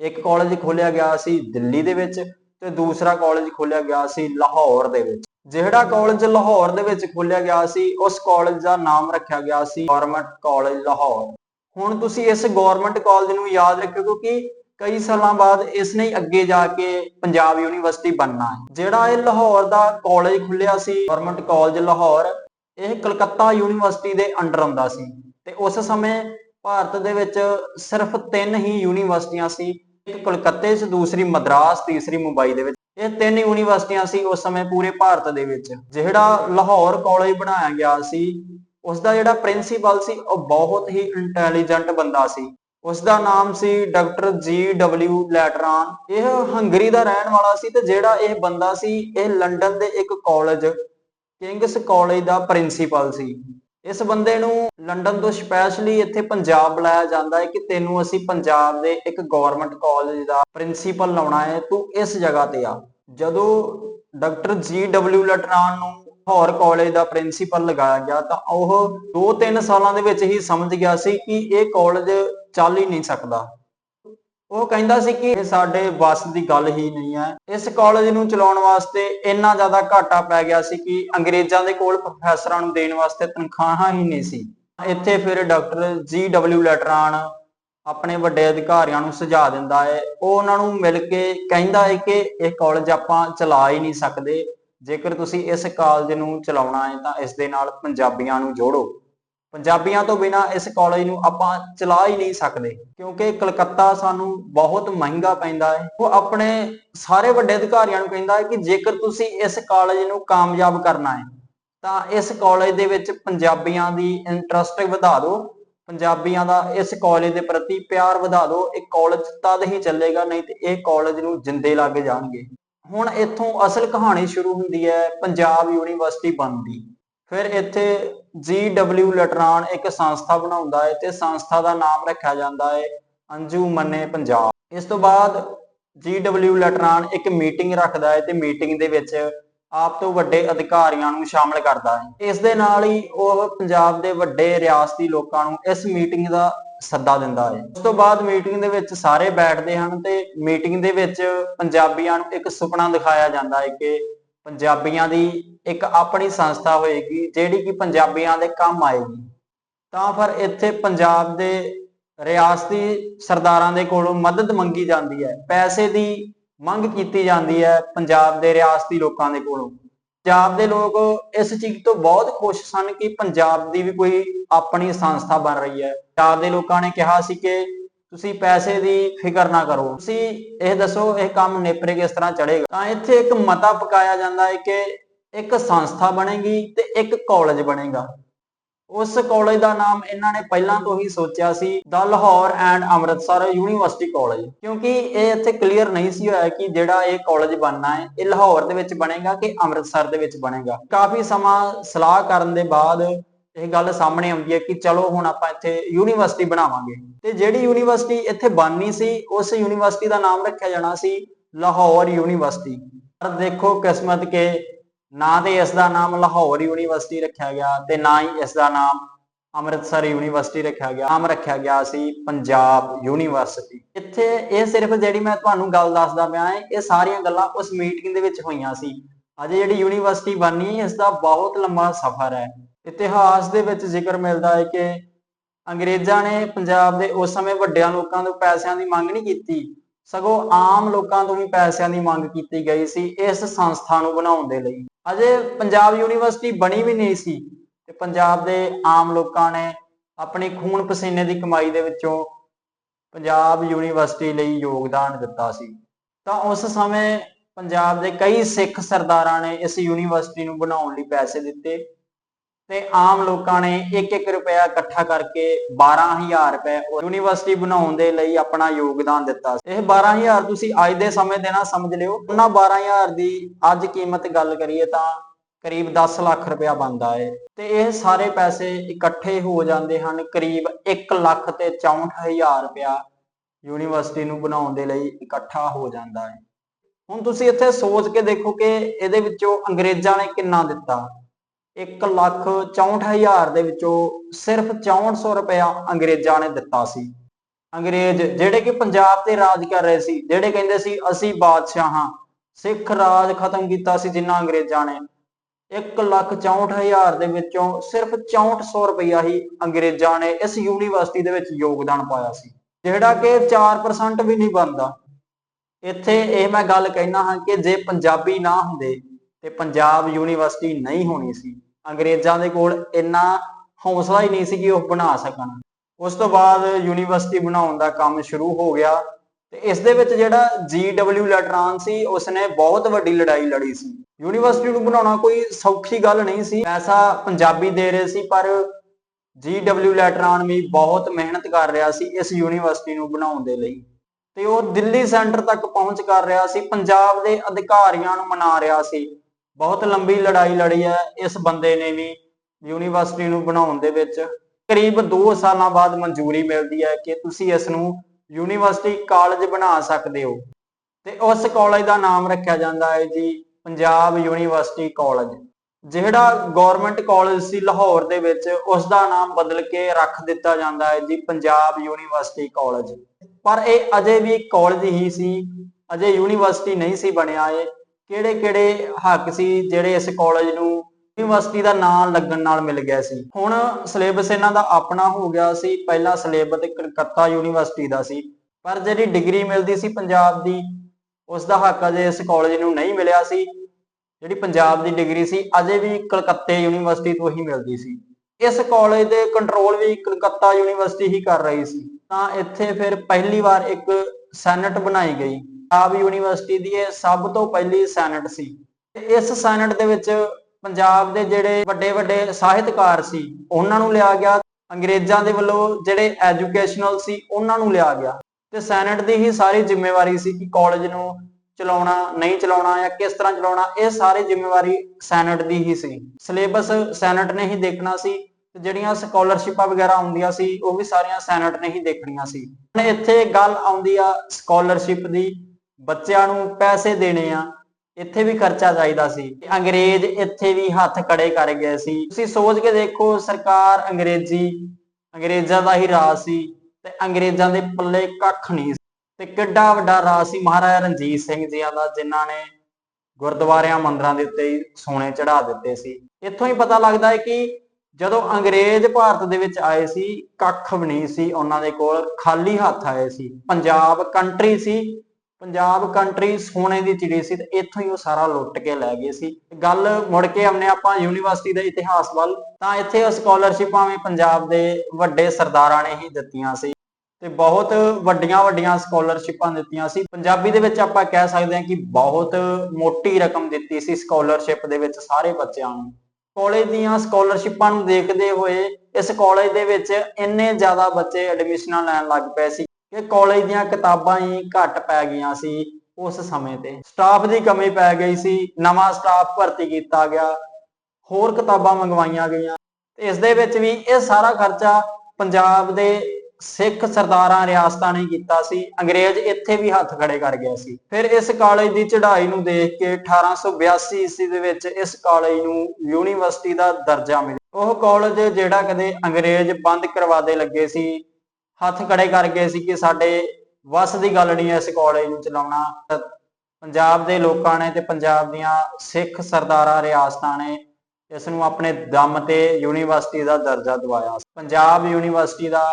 ਇੱਕ ਕਾਲਜ ਖੋਲਿਆ ਗਿਆ ਸੀ ਦਿੱਲੀ ਦੇ ਵਿੱਚ ਤੇ ਦੂਸਰਾ ਕਾਲਜ ਖੋਲਿਆ ਗਿਆ ਸੀ ਲਾਹੌਰ ਦੇ ਵਿੱਚ। ਜਿਹੜਾ ਕਾਲਜ ਲਾਹੌਰ ਦੇ ਵਿੱਚ ਖੋਲਿਆ ਗਿਆ ਸੀ, ਉਸ ਕਾਲਜ ਦਾ ਨਾਮ ਰੱਖਿਆ ਗਿਆ ਸੀ ਗਵਰਨਮੈਂਟ ਕਾਲਜ ਲਾਹੌਰ। ਹੁਣ ਤੁਸੀਂ ਇਸ ਗਵਰਨਮੈਂਟ ਕਾਲਜ ਨੂੰ ਯਾਦ ਰੱਖਿਓ ਕਿਉਂਕਿ ਕਈ ਸਾਲਾਂ ਬਾਅਦ ਇਸ ਨੇ ਅੱਗੇ ਜਾ ਕੇ ਪੰਜਾਬ ਯੂਨੀਵਰਸਿਟੀ ਬਣਨਾ ਹੈ। ਜਿਹੜਾ ਇਹ ਲਾਹੌਰ ਦਾ ਕਾਲਜ ਖੁੱਲਿਆ ਸੀ ਗਵਰਨਮੈਂਟ ਕਾਲਜ ਲਾਹੌਰ ਇਹ ਕਲਕੱਤਾ ਯੂਨੀਵਰਸਿਟੀ ਦੇ ਅੰਡਰ ਆਉਂਦਾ ਸੀ ਤੇ ਉਸ ਸਮੇਂ ਭਾਰਤ ਦੇ ਵਿੱਚ ਸਿਰਫ ਤਿੰਨ ਹੀ ਯੂਨੀਵਰਸਿਟੀਆਂ ਸੀ, ਇੱਕ ਕਲਕੱਤੇ 'ਚ ਦੂਸਰੀ ਮਦਰਾਸ, ਤੀਸਰੀ ਮੁੰਬਈ ਦੇ ਵਿੱਚ। ਇਹ ਤਿੰਨ ਯੂਨੀਵਰਸਿਟੀਆਂ ਸੀ ਉਸ ਸਮੇਂ ਪੂਰੇ ਭਾਰਤ ਦੇ ਵਿੱਚ। ਜਿਹੜਾ ਲਾਹੌਰ ਕਾਲਜ ਬਣਾਇਆ ਗਿਆ ਸੀ ਉਸ ਦਾ ਜਿਹੜਾ ਪ੍ਰਿੰਸੀਪਲ ਸੀ, ਉਹ ਬਹੁਤ ਹੀ ਇੰਟੈਲੀਜੈਂਟ ਬੰਦਾ ਸੀ। ਉਸ ਦਾ ਨਾਮ ਸੀ ਡਾਕਟਰ ਜੀ ਡਬਲਿਊ ਲੈਟਰਾਨ ਇਹ ਹੰਗਰੀ ਦਾ ਰਹਿਣ ਵਾਲਾ ਸੀ ਤੇ ਜਿਹੜਾ ਇਹ ਬੰਦਾ ਸੀ, ਇਹ ਲੰਡਨ ਦੇ ਇੱਕ ਕਾਲਜ ਕਿੰਗਸ ਕਾਲਜ ਦਾ ਪ੍ਰਿੰਸੀਪਲ ਸੀ। ਇਸ ਬੰਦੇ ਨੂੰ ਲੰਡਨ ਤੋਂ ਸਪੈਸ਼ਲੀ ਇੱਥੇ ਪੰਜਾਬ ਬੁਲਾਇਆ ਜਾਂਦਾ ਹੈ ਕਿ ਤੈਨੂੰ ਅਸੀਂ ਪੰਜਾਬ ਦੇ ਇੱਕ ਗਵਰਨਮੈਂਟ ਕਾਲਜ ਦਾ ਪ੍ਰਿੰਸੀਪਲ ਲਾਉਣਾ ਹੈ, ਤੂੰ ਇਸ ਜਗ੍ਹਾ ਤੇ ਆ। ਜਦੋਂ ਡਾਕਟਰ ਜੀ ਡਬਲਿਊ ਲਟਰਾਨ ਨੂੰ ਲਾਹੌਰ ਕਾਲਜ ਦਾ ਪ੍ਰਿੰਸੀਪਲ ਲਗਾਇਆ ਗਿਆ ਤਾਂ ਉਹ 2-3 ਸਾਲਾਂ ਦੇ ਵਿੱਚ ਹੀ ਸਮਝ ਗਿਆ ਸੀ ਕਿ ਇਹ ਕਾਲਜ ਚੱਲ ਹੀ ਨਹੀਂ ਸਕਦਾ। ਉਹ ਕਹਿੰਦਾ ਸੀ ਕਿ ਇਹ ਸਾਡੇ ਵੱਸ ਦੀ ਗੱਲ ਹੀ ਨਹੀਂ ਹੈ। ਇਸ ਕਾਲਜ ਨੂੰ ਚਲਾਉਣ ਵਾਸਤੇ ਇੰਨਾ ਜ਼ਿਆਦਾ ਘਾਟਾ ਪੈ ਗਿਆ ਸੀ ਕਿ ਅੰਗਰੇਜ਼ਾਂ ਦੇ ਕੋਲ ਪ੍ਰੋਫੈਸਰਾਂ ਨੂੰ ਦੇਣ ਵਾਸਤੇ ਤਨਖਾਹਾਂ ਹੀ ਨਹੀਂ ਸੀ। ਇੱਥੇ ਫਿਰ ਡਾਕਟਰ ਜੀ ਡਬਲਿਊ ਲੈਟਰਾਨ ਆਪਣੇ ਵੱਡੇ ਅਧਿਕਾਰੀਆਂ ਨੂੰ ਸੁਝਾਅ ਦਿੰਦਾ ਹੈ। ਉਹ ਉਹਨਾਂ ਨੂੰ ਮਿਲ ਕੇ ਕਹਿੰਦਾ ਹੈ ਕਿ ਇਹ ਕਾਲਜ ਆਪਾਂ ਚਲਾ ਹੀ ਨਹੀਂ ਸਕਦੇ। ਜੇਕਰ ਤੁਸੀਂ ਇਸ ਕਾਲਜ ਨੂੰ ਚਲਾਉਣਾ ਹੈ ਤਾਂ ਇਸ ਦੇ ਨਾਲ ਪੰਜਾਬੀਆਂ ਨੂੰ ਜੋੜੋ। ਪੰਜਾਬੀਆਂ ਤੋਂ ਬਿਨਾ ਇਸ ਕਾਲਜ ਨੂੰ ਆਪਾਂ ਚਲਾ ਹੀ ਨਹੀਂ ਸਕਦੇ, ਕਿਉਂਕਿ ਕਲਕੱਤਾ ਸਾਨੂੰ ਬਹੁਤ ਮਹਿੰਗਾ ਪੈਂਦਾ ਹੈ। ਉਹ ਆਪਣੇ ਸਾਰੇ ਵੱਡੇ ਅਧਿਕਾਰੀਆਂ ਨੂੰ ਕਹਿੰਦਾ ਹੈ ਕਿ ਜੇਕਰ ਤੁਸੀਂ ਇਸ ਕਾਲਜ ਨੂੰ ਕਾਮਯਾਬ ਕਰਨਾ ਹੈ, ਤਾਂ ਇਸ ਕਾਲਜ ਦੇ ਵਿੱਚ ਪੰਜਾਬੀਆਂ ਦੀ ਇੰਟਰਸਟ ਵਧਾ ਦਿਓ। ਪੰਜਾਬੀਆਂ ਦਾ ਇਸ ਕਾਲਜ ਦੇ ਪ੍ਰਤੀ ਪਿਆਰ ਵਧਾ ਦਿਓ। ਇਹ ਕਾਲਜ ਤਦ ਹੀ ਚੱਲੇਗਾ, ਨਹੀਂ ਤੇ ਇਹ ਕਾਲਜ ਨੂੰ ਜਿੰਦੇ ਲੱਗ ਜਾਣਗੇ। ਹੁਣ ਇੱਥੋਂ ਅਸਲ ਕਹਾਣੀ ਸ਼ੁਰੂ ਹੁੰਦੀ ਹੈ, ਪੰਜਾਬ ਯੂਨੀਵਰਸਿਟੀ ਬਣਦੀ। ਫਿਰ ਇੱਥੇ ਜੀ ਡਬਲਿਊ ਲਟਰਾਨ ਇੱਕ ਸੰਸਥਾ ਬਣਾਉਂਦਾ ਹੈ ਤੇ ਸੰਸਥਾ ਦਾ ਨਾਮ ਰੱਖਿਆ ਜਾਂਦਾ ਹੈ ਅੰਜੂਮਨੇ ਪੰਜਾਬ। ਇਸ ਤੋਂ ਬਾਅਦ ਜੀ ਲਟਰਾਨ ਇੱਕ ਮੀਟਿੰਗ ਰੱਖਦਾ ਹੈ ਤੇ ਮੀਟਿੰਗ ਦੇ ਵਿੱਚ ਆਪ ਤੋਂ ਵੱਡੇ ਅਧਿਕਾਰੀਆਂ ਨੂੰ ਸ਼ਾਮਲ ਕਰਦਾ ਹੈ। ਇਸ ਦੇ ਨਾਲ ਹੀ ਉਹ ਪੰਜਾਬ ਦੇ ਵੱਡੇ ਰਿਆਸਤੀ ਲੋਕਾਂ ਨੂੰ ਇਸ ਮੀਟਿੰਗ ਦਾ ਸੱਦਾ ਦਿੰਦਾ ਹੈ। ਉਸ ਤੋਂ ਬਾਅਦ ਮੀਟਿੰਗ ਦੇ ਵਿੱਚ ਸਾਰੇ ਬੈਠਦੇ ਹਨ ਤੇ ਮੀਟਿੰਗ ਦੇ ਵਿੱਚ ਪੰਜਾਬੀਆਂ ਨੂੰ ਇੱਕ ਸੁਪਨਾ ਦਿਖਾਇਆ ਜਾਂਦਾ ਹੈ ਕਿ ਪੰਜਾਬੀਆਂ ਦੀ ਇੱਕ ਆਪਣੀ ਸੰਸਥਾ ਹੋਏਗੀ, ਜਿਹੜੀ ਕਿ ਪੰਜਾਬੀਆਂ ਦੇ ਕੰਮ ਆਏਗੀ। ਤਾਂ ਫਿਰ ਇੱਥੇ ਪੰਜਾਬ ਦੇ ਰਿਆਸਤੀ ਸਰਦਾਰਾਂ ਦੇ ਕੋਲੋਂ ਮਦਦ ਮੰਗੀ ਜਾਂਦੀ ਹੈ। ਪੈਸੇ ਦੀ ਮੰਗ ਕੀਤੀ ਜਾਂਦੀ ਹੈ ਪੰਜਾਬ ਦੇ ਰਿਆਸਤੀ ਲੋਕਾਂ ਦੇ ਕੋਲੋਂ। ਪੰਜਾਬ ਦੇ ਲੋਕ ਇਸ ਚੀਜ਼ ਤੋਂ ਬਹੁਤ ਖੁਸ਼ ਸਨ ਕਿ ਪੰਜਾਬ ਦੀ ਵੀ ਕੋਈ ਆਪਣੀ ਸੰਸਥਾ ਬਣ ਰਹੀ ਹੈ। ਪੰਜਾਬ ਦੇ ਲੋਕਾਂ ਨੇ ਕਿਹਾ ਸੀ ਕਿ ਤੁਸੀਂ ਪੈਸੇ ਦੀ ਫਿਕਰ ਨਾ ਕਰੋ। ਤੁਸੀਂ ਇਹ ਦੱਸੋ, ਇਹ ਕੰਮ ਨੇਪਰੇ ਕਿਸ ਤਰ੍ਹਾਂ ਚੜੇਗਾ ਤਾਂ ਇੱਥੇ ਇੱਕ ਮਤਾ ਪਕਾਇਆ ਜਾਂਦਾ ਹੈ ਕਿ ਇੱਕ ਸੰਸਥਾ ਬਣੇਗੀ ਤੇ ਇੱਕ ਕਾਲਜ ਬਣੇਗਾ। ਉਸ ਕਾਲਜ ਦਾ ਨਾਮ ਇਹਨਾਂ ਨੇ ਪਹਿਲਾਂ ਤੋਂ ਹੀ ਸੋਚਿਆ ਸੀ, ਦਾ Lahore and Amritsar university college. ਕਿਉਂਕਿ ਇਹ ਇੱਥੇ ਕਲੀਅਰ ਨਹੀਂ ਸੀ ਹੋਇਆ ਕਿ ਜਿਹੜਾ ਇਹ ਕਾਲਜ ਬਣਨਾ ਹੈ, ਇਹ ਲਾਹੌਰ ਦੇ ਵਿੱਚ ਬਣੇਗਾ ਕਿ ਅੰਮ੍ਰਿਤਸਰ ਦੇ ਵਿੱਚ ਬਣੇਗਾ। ਕਾਫੀ ਸਮਾਂ ਸਲਾਹ ਕਰਨ ਦੇ ਬਾਅਦ ਇਹ ਗੱਲ ਸਾਹਮਣੇ ਆਉਂਦੀ ਹੈ ਕਿ ਚਲੋ ਹੁਣ ਆਪਾਂ ਇੱਥੇ ਯੂਨੀਵਰਸਿਟੀ ਬਣਾਵਾਂਗੇ। ਤੇ ਜਿਹੜੀ ਯੂਨੀਵਰਸਿਟੀ ਇੱਥੇ ਬਣਨੀ ਸੀ, ਉਸ ਯੂਨੀਵਰਸਿਟੀ ਦਾ ਨਾਮ ਰੱਖਿਆ ਜਾਣਾ ਸੀ ਲਾਹੌਰ ਯੂਨੀਵਰਸਿਟੀ। ਪਰ ਦੇਖੋ ਕਿਸਮਤ ਕੇ ਨਾ ਤੇ ਇਸ ਦਾ ਨਾਮ ਲਾਹੌਰ ਯੂਨੀਵਰਸਿਟੀ ਰੱਖਿਆ ਗਿਆ ਤੇ ਨਾ ਹੀ ਇਸ ਦਾ ਨਾਮ ਅੰਮ੍ਰਿਤਸਰ ਯੂਨੀਵਰਸਿਟੀ ਰੱਖਿਆ ਗਿਆ, ਨਾਮ ਰੱਖਿਆ ਗਿਆ ਸੀ ਪੰਜਾਬ ਯੂਨੀਵਰਸਿਟੀ। ਇੱਥੇ ਇਹ ਸਿਰਫ ਜਿਹੜੀ ਮੈਂ ਤੁਹਾਨੂੰ ਗੱਲ ਦੱਸਦਾ ਪਿਆ ਹਾਂ ਇਹ ਸਾਰੀਆਂ ਗੱਲਾਂ ਉਸ ਮੀਟਿੰਗ ਦੇ ਵਿੱਚ ਹੋਈਆਂ ਸੀ। ਅਜੇ ਜਿਹੜੀ ਯੂਨੀਵਰਸਿਟੀ ਬਣਨੀ ਹੈ ਇਸ ਦਾ ਬਹੁਤ ਲੰਮਾ ਸਫ਼ਰ ਹੈ। ਇਤਿਹਾਸ ਦੇ ਵਿੱਚ ਜ਼ਿਕਰ ਮਿਲਦਾ ਹੈ ਕਿ ਅੰਗਰੇਜ਼ਾਂ ਨੇ ਪੰਜਾਬ ਦੇ ਉਸ ਸਮੇਂ ਵੱਡਿਆਂ ਲੋਕਾਂ ਤੋਂ ਪੈਸਿਆਂ ਦੀ ਮੰਗ ਨਹੀਂ ਕੀਤੀ, ਸਗੋਂ ਆਮ ਲੋਕਾਂ ਤੋਂ ਵੀ ਪੈਸਿਆਂ ਦੀ ਮੰਗ ਕੀਤੀ ਗਈ ਸੀ ਇਸ ਸੰਸਥਾ ਨੂੰ ਬਣਾਉਣ ਦੇ ਲਈ। ਅਜੇ ਪੰਜਾਬ ਯੂਨੀਵਰਸਿਟੀ ਬਣੀ ਵੀ ਨਹੀਂ ਸੀ ਤੇ ਪੰਜਾਬ ਦੇ ਆਮ ਲੋਕਾਂ ਨੇ ਆਪਣੀ ਖੂਨ ਪਸੀਨੇ ਦੀ ਕਮਾਈ ਦੇ ਵਿੱਚੋਂ ਪੰਜਾਬ ਯੂਨੀਵਰਸਿਟੀ ਲਈ ਯੋਗਦਾਨ ਦਿੱਤਾ ਸੀ। ਤਾਂ ਉਸ ਸਮੇਂ ਪੰਜਾਬ ਦੇ ਕਈ ਸਿੱਖ ਸਰਦਾਰਾਂ ਨੇ ਇਸ ਯੂਨੀਵਰਸਿਟੀ ਨੂੰ ਬਣਾਉਣ ਲਈ ਪੈਸੇ ਦਿੱਤੇ। ਤੇ ਆਮ ਲੋਕਾਂ ਨੇ 1-1 ਰੁਪਇਆ ਇਕੱਠਾ ਕਰਕੇ 12000 ਰੁਪਏ ਉਹ ਯੂਨੀਵਰਸਿਟੀ ਬਣਾਉਣ ਦੇ ਲਈ ਆਪਣਾ ਯੋਗਦਾਨ ਦਿੱਤਾ ਇਹ 12000 ਤੁਸੀਂ ਅੱਜ ਦੇ ਸਮੇਂ ਦੇ ਨਾਲ ਸਮਝ ਲਿਓ, ਉਹਨਾਂ 12000 ਦੀ ਅੱਜ ਕੀਮਤ ਗੱਲ ਕਰੀਏ ਤਾਂ ਕਰੀਬ 10 ਲੱਖ ਰੁਪਇਆ ਬਣਦਾ ਹੈ ਤੇ ਇਹ ਸਾਰੇ ਪੈਸੇ ਇਕੱਠੇ ਹੋ ਜਾਂਦੇ ਹਨ, ਕਰੀਬ 1 ਲੱਖ ਤੇ 64000 ਰੁਪਇਆ ਯੂਨੀਵਰਸਿਟੀ ਨੂੰ ਬਣਾਉਣ ਦੇ ਲਈ ਇਕੱਠਾ ਹੋ ਜਾਂਦਾ ਹੈ ਹੁਣ ਤੁਸੀਂ ਇੱਥੇ ਸੋਚ ਕੇ ਦੇਖੋ ਕਿ ਇਹਦੇ ਵਿੱਚੋਂ ਅੰਗਰੇਜ਼ਾਂ ਨੇ ਕਿੰਨਾ ਦਿੱਤਾ। 1 ਲੱਖ 64000 ਦੇ ਵਿੱਚੋਂ ਸਿਰਫ 6400 ਰੁਪਇਆ ਅੰਗਰੇਜ਼ਾਂ ਨੇ ਦਿੱਤਾ ਸੀ। ਅੰਗਰੇਜ਼ ਜਿਹੜੇ ਕਿ ਪੰਜਾਬ ਤੇ ਰਾਜ ਕਰ ਰਹੇ ਸੀ, ਜਿਹੜੇ ਕਹਿੰਦੇ ਸੀ, ਅਸੀਂ ਬਾਦਸ਼ਾਹ ਹਾਂ, ਸਿੱਖ ਰਾਜ ਖਤਮ ਕੀਤਾ ਸੀ ਜਿੰਨਾ ਅੰਗਰੇਜ਼ਾਂ ਨੇ। 1 ਲੱਖ 64000 ਦੇ ਵਿੱਚੋਂ ਸਿਰਫ 6400 ਰੁਪਇਆ ਹੀ ਅੰਗਰੇਜ਼ਾਂ ਨੇ ਇਸ ਯੂਨੀਵਰਸਿਟੀ ਦੇ ਵਿੱਚ ਯੋਗਦਾਨ ਪਾਇਆ ਸੀ, ਜਿਹੜਾ ਕਿ 4% ਵੀ ਨਹੀਂ ਬਣਦਾ। ਇੱਥੇ ਇਹ ਮੈਂ ਗੱਲ ਕਹਿਣਾ ਹਾਂ ਕਿ ਜੇ ਪੰਜਾਬੀ ਨਾ ਹੁੰਦੇ ਤੇ ਪੰਜਾਬ ਯੂਨੀਵਰਸਿਟੀ ਨਹੀਂ ਹੋਣੀ ਸੀ ਅੰਗਰੇਜ਼ਾਂ ਦੇ ਕੋਲ ਇੰਨਾ ਹੌਸਲਾ ਹੀ ਨਹੀਂ ਸੀ ਕਿ ਉਹ ਬਣਾ ਸਕਣ। ਉਸ ਤੋਂ ਬਾਅਦ ਯੂਨੀਵਰਸਿਟੀ ਬਣਾਉਣ ਦਾ ਕੰਮ ਸ਼ੁਰੂ ਹੋ ਗਿਆ ਤੇ ਇਸ ਦੇ ਵਿੱਚ ਜਿਹੜਾ ਜੀ ਜੀਡਬਲਯੂ ਲੈਟਰਾਨ ਸੀ, ਉਸਨੇ ਬਹੁਤ ਵੱਡੀ ਲੜਾਈ ਲੜੀ ਸੀ। ਯੂਨੀਵਰਸਿਟੀ ਨੂੰ ਬਣਾਉਣਾ ਕੋਈ ਸੌਖੀ ਗੱਲ ਨਹੀਂ ਸੀ। ਪੈਸਾ ਪੰਜਾਬੀ ਦੇ ਰਹੇ ਸੀ, ਪਰ ਜੀ ਜੀਡਬਲਯੂ ਲੈਟਰਾਨ ਵੀ ਬਹੁਤ ਮਿਹਨਤ ਕਰ ਰਿਹਾ ਸੀ ਇਸ ਯੂਨੀਵਰਸਿਟੀ ਨੂੰ ਬਣਾਉਣ ਦੇ ਲਈ। ਤੇ ਉਹ ਦਿੱਲੀ ਸੈਂਟਰ ਤੱਕ ਪਹੁੰਚ ਕਰ ਰਿਹਾ ਸੀ, ਪੰਜਾਬ ਦੇ ਅਧਿਕਾਰੀਆਂ ਨੂੰ ਮਨਾ ਰਿਹਾ ਸੀ। ਬਹੁਤ ਲੰਬੀ ਲੜਾਈ ਲੜੀ ਹੈ ਇਸ ਬੰਦੇ ਨੇ ਵੀ ਯੂਨੀਵਰਸਿਟੀ ਨੂੰ ਬਣਾਉਣ ਦੇ ਵਿੱਚ। ਕਰੀਬ 2 ਸਾਲਾਂ ਬਾਅਦ ਮਨਜ਼ੂਰੀ ਮਿਲਦੀ ਹੈ ਕਿ ਤੁਸੀਂ ਇਸ ਨੂੰ ਯੂਨੀਵਰਸਿਟੀ ਕਾਲਜ ਬਣਾ ਸਕਦੇ ਹੋ। ਤੇ ਉਸ ਕਾਲਜ ਦਾ ਨਾਮ ਰੱਖਿਆ ਜਾਂਦਾ ਹੈ ਜੀ ਪੰਜਾਬ ਯੂਨੀਵਰਸਿਟੀ ਕਾਲਜ। ਜਿਹੜਾ ਗਵਰਨਮੈਂਟ ਕਾਲਜ ਸੀ ਲਾਹੌਰ ਦੇ ਵਿੱਚ, ਉਸ ਦਾ ਨਾਮ ਬਦਲ ਕੇ ਰੱਖ ਦਿੱਤਾ ਜਾਂਦਾ ਹੈ ਜੀ ਪੰਜਾਬ ਯੂਨੀਵਰਸਿਟੀ ਕਾਲਜ। ਪਰ ਇਹ ਅਜੇ ਵੀ ਕਾਲਜ ਹੀ ਸੀ, ਅਜੇ ਯੂਨੀਵਰਸਿਟੀ ਨਹੀਂ ਸੀ ਬਣਿਆ ਇਹ। ਕਿਹੜੇ ਕਿਹੜੇ ਹੱਕ ਸੀ ਜਿਹੜੇ ਇਸ ਕਾਲਜ ਨੂੰ ਯੂਨੀਵਰਸਿਟੀ ਦਾ ਨਾਮ ਲੱਗਣ ਨਾਲ ਮਿਲ ਗਿਆ ਸੀ? ਹੁਣ ਸਿਲੇਬਸ ਇਹਨਾਂ ਦਾ ਆਪਣਾ ਹੋ ਗਿਆ ਸੀ। ਪਹਿਲਾ ਸਿਲੇਬਸ ਕਲਕੱਤਾ ਯੂਨੀਵਰਸਿਟੀ ਦਾ ਸੀ। ਪਰ ਜਿਹੜੀ ਡਿਗਰੀ ਮਿਲਦੀ ਸੀ ਪੰਜਾਬ ਦੀ, ਉਸ ਦਾ ਹੱਕ ਅਜੇ ਇਸ ਕਾਲਜ ਨੂੰ ਨਹੀਂ ਮਿਲਿਆ ਸੀ। ਜਿਹੜੀ ਪੰਜਾਬ ਦੀ ਡਿਗਰੀ ਸੀ, ਅਜੇ ਵੀ ਕਲਕੱਤੇ ਯੂਨੀਵਰਸਿਟੀ ਤੋਂ ਹੀ ਮਿਲਦੀ ਸੀ। ਇਸ ਕਾਲਜ ਦੇ ਕੰਟਰੋਲ ਵੀ ਕਲਕੱਤਾ ਯੂਨੀਵਰਸਿਟੀ ਹੀ ਕਰ ਰਹੀ ਸੀ। ਤਾਂ ਇੱਥੇ ਫਿਰ ਪਹਿਲੀ ਵਾਰ ਇੱਕ ਸੈਨੇਟ ਬਣਾਈ ਗਈ। ਪੰਜਾਬ ਯੂਨੀਵਰਸਿਟੀ ਦੀ ਇਹ ਸਭ ਤੋਂ ਪਹਿਲੀ ਸੈਨੇਟ ਸੀ। ਤੇ ਇਸ ਸੈਨੇਟ ਦੇ ਵਿੱਚ ਪੰਜਾਬ ਦੇ ਜਿਹੜੇ ਵੱਡੇ ਵੱਡੇ ਸਾਹਿਤਕਾਰ ਸੀ, ਉਹਨਾਂ ਨੂੰ ਲਿਆ ਗਿਆ। ਅੰਗਰੇਜ਼ਾਂ ਦੇ ਵੱਲੋਂ ਜਿਹੜੇ ਐਜੂਕੇਸ਼ਨਲ ਸੀ, ਉਹਨਾਂ ਨੂੰ ਲਿਆ ਗਿਆ। ਤੇ ਸੈਨੇਟ ਦੀ ਹੀ ਸਾਰੀ ਜ਼ਿੰਮੇਵਾਰੀ ਸੀ ਕਿ ਕਾਲਜ ਨੂੰ ਚਲਾਉਣਾ, ਨਹੀਂ ਚਲਾਉਣਾ ਜਾਂ ਕਿਸ ਤਰ੍ਹਾਂ ਚਲਾਉਣਾ, ਇਹ ਸਾਰੀ ਜ਼ਿੰਮੇਵਾਰੀ ਸੈਨੇਟ ਦੀ ਹੀ ਸੀ। ਸਿਲੇਬਸ ਸੈਨੇਟ ਨੇ ਹੀ ਦੇਖਣਾ ਸੀ ਤੇ ਜਿਹੜੀਆਂ ਸਕਾਲਰਸ਼ਿਪਾਂ ਵਗੈਰਾ ਆਉਂਦੀਆਂ ਸੀ, ਉਹ ਵੀ ਸਾਰੀਆਂ ਸੈਨੇਟ ਨੇ ਹੀ ਦੇਖਣੀਆਂ ਸੀ। ਹੁਣ ਇੱਥੇ ਗੱਲ ਆਉਂਦੀ ਆ ਸਕਾਲਰਸ਼ਿਪ ਦੀ। ਬੱਚਿਆਂ ਨੂੰ ਪੈਸੇ ਦੇਣੇ ਆ, ਇੱਥੇ ਵੀ ਖਰਚਾ ਚਾਹੀਦਾ ਸੀ। ਅੰਗਰੇਜ਼ ਇੱਥੇ ਵੀ ਹੱਥ ਕੜੇ ਕਰ ਗਏ ਸੀ। ਤੁਸੀਂ ਸੋਚ ਕੇ ਦੇਖੋ, ਸਰਕਾਰ ਅੰਗਰੇਜ਼ੀ, ਅੰਗਰੇਜ਼ਾਂ ਦਾ ਹੀ ਰਾਜ ਸੀ ਤੇ ਅੰਗਰੇਜ਼ਾਂ ਦੇ ਪੱਲੇ ਕੱਖ ਨਹੀਂ ਸੀ। ਤੇ ਕਿੱਡਾ ਵੱਡਾ ਰਾਜ ਸੀ ਮਹਾਰਾਜਾ ਰਣਜੀਤ ਸਿੰਘ ਜੀਆਂ ਦਾ, ਜਿਨ੍ਹਾਂ ਨੇ ਗੁਰਦੁਆਰਿਆਂ ਮੰਦਰਾਂ ਦੇ ਉੱਤੇ ਸੋਨੇ ਚੜਾ ਦਿੱਤੇ ਸੀ। ਇੱਥੋਂ ਹੀ ਪਤਾ ਲੱਗਦਾ ਹੈ ਕਿ ਜਦੋਂ ਅੰਗਰੇਜ਼ ਭਾਰਤ ਦੇ ਵਿੱਚ ਆਏ ਸੀ, ਕੱਖ ਵੀ ਨਹੀਂ ਸੀ ਉਹਨਾਂ ਦੇ ਕੋਲ, ਖਾਲੀ ਹੱਥ ਆਏ ਸੀ। ਪੰਜਾਬ ਕੰਟਰੀ ਸੀ ਪੰਜਾਬ ਕੰਟਰੀ ਸੋਨੇ ਦੀ ਚਿੜੀ ਸੀ ਤੇ ਇੱਥੋਂ ਹੀ ਉਹ ਸਾਰਾ ਲੁੱਟ ਕੇ ਲੈ ਗਏ ਸੀ। ਗੱਲ ਮੁੜ ਕੇ ਆਉਨੇ ਆਪਾਂ ਯੂਨੀਵਰਸਿਟੀ ਦੇ ਇਤਿਹਾਸ ਵੱਲ, ਤਾਂ ਇੱਥੇ ਸਕਾਲਰਸ਼ਿਪਾਂ ਵੀ ਪੰਜਾਬ ਦੇ ਵੱਡੇ ਸਰਦਾਰਾਂ ਨੇ ਹੀ ਦਿੱਤੀਆਂ ਸੀ ਤੇ ਬਹੁਤ ਵੱਡੀਆਂ ਵੱਡੀਆਂ ਸਕਾਲਰਸ਼ਿਪਾਂ ਦਿੱਤੀਆਂ ਸੀ। ਪੰਜਾਬੀ ਦੇ ਵਿੱਚ ਆਪਾਂ ਕਹਿ ਸਕਦੇ ਹਾਂ ਕਿ ਬਹੁਤ ਮੋਟੀ ਰਕਮ ਦਿੱਤੀ ਸੀ ਸਕਾਲਰਸ਼ਿਪ ਦੇ ਵਿੱਚ ਸਾਰੇ ਬੱਚਿਆਂ ਨੂੰ। ਕਾਲਜ ਦੀਆਂ ਸਕਾਲਰਸ਼ਿਪਾਂ ਨੂੰ ਦੇਖਦੇ ਹੋਏ ਇਸ ਕਾਲਜ ਦੇ ਵਿੱਚ ਇੰਨੇ ਜ਼ਿਆਦਾ ਬੱਚੇ ਐਡਮਿਸ਼ਨਾਂ ਲੈਣ ਲੱਗ ਪਏ ਸੀ। ਕਿ ਕਾਲਜ ਦੀਆਂ ਕਿਤਾਬਾਂ ਹੀ ਘੱਟ ਪੈ ਗਈਆਂ ਸੀ ਉਸ ਸਮੇਂ ਤੇ। ਸਟਾਫ ਦੀ ਕਮੀ ਪੈ ਗਈ ਸੀ, ਨਵਾਂ ਸਟਾਫ ਭਰਤੀ ਕੀਤਾ ਗਿਆ, ਹੋਰ ਕਿਤਾਬਾਂ ਮੰਗਵਾਈਆਂ ਗਈਆਂ। ਤੇ ਇਸ ਦੇ ਵਿੱਚ ਵੀ ਇਹ ਸਾਰਾ ਖਰਚਾ ਪੰਜਾਬ ਦੇ ਸਿੱਖ ਸਰਦਾਰਾਂ ਰਿਆਸਤਾਂ ਨੇ ਕੀਤਾ ਸੀ। ਅੰਗਰੇਜ਼ ਇੱਥੇ ਵੀ ਹੱਥ ਖੜੇ ਕਰ ਗਿਆ ਸੀ। ਫਿਰ ਇਸ ਕਾਲਜ ਦੀ ਚੜ੍ਹਾਈ ਨੂੰ ਦੇਖ ਕੇ 1882 ਈਸਵੀ ਦੇ ਵਿੱਚ ਇਸ ਕਾਲਜ ਨੂੰ ਯੂਨੀਵਰਸਿਟੀ ਦਾ ਦਰਜਾ ਮਿਲਿਆ। ਉਹ ਕਾਲਜ ਜਿਹੜਾ ਕਦੇ ਅੰਗਰੇਜ਼ ਬੰਦ ਕਰਵਾ ਦੇ ਲੱਗੇ ਸੀ ਹੱਥ ਖੜੇ ਕਰ ਗਏ ਸੀ ਕਿ ਸਾਡੇ ਵੱਸ ਦੀ ਗੱਲ ਨਹੀਂ ਹੈ ਇਸ ਕਾਲਜ ਨੂੰ ਚਲਾਉਣਾ। ਪੰਜਾਬ ਦੇ ਲੋਕਾਂ ਨੇ ਤੇ ਪੰਜਾਬ ਦੀਆਂ ਸਿੱਖ ਸਰਦਾਰਾਂ, ਰਿਆਸਤਾਂ ਨੇ ਇਸ ਨੂੰ ਆਪਣੇ ਦਮ ਤੇ ਯੂਨੀਵਰਸਿਟੀ ਦਾ ਦਰਜਾ ਦਿਵਾਇਆ। ਪੰਜਾਬ ਯੂਨੀਵਰਸਿਟੀ ਦਾ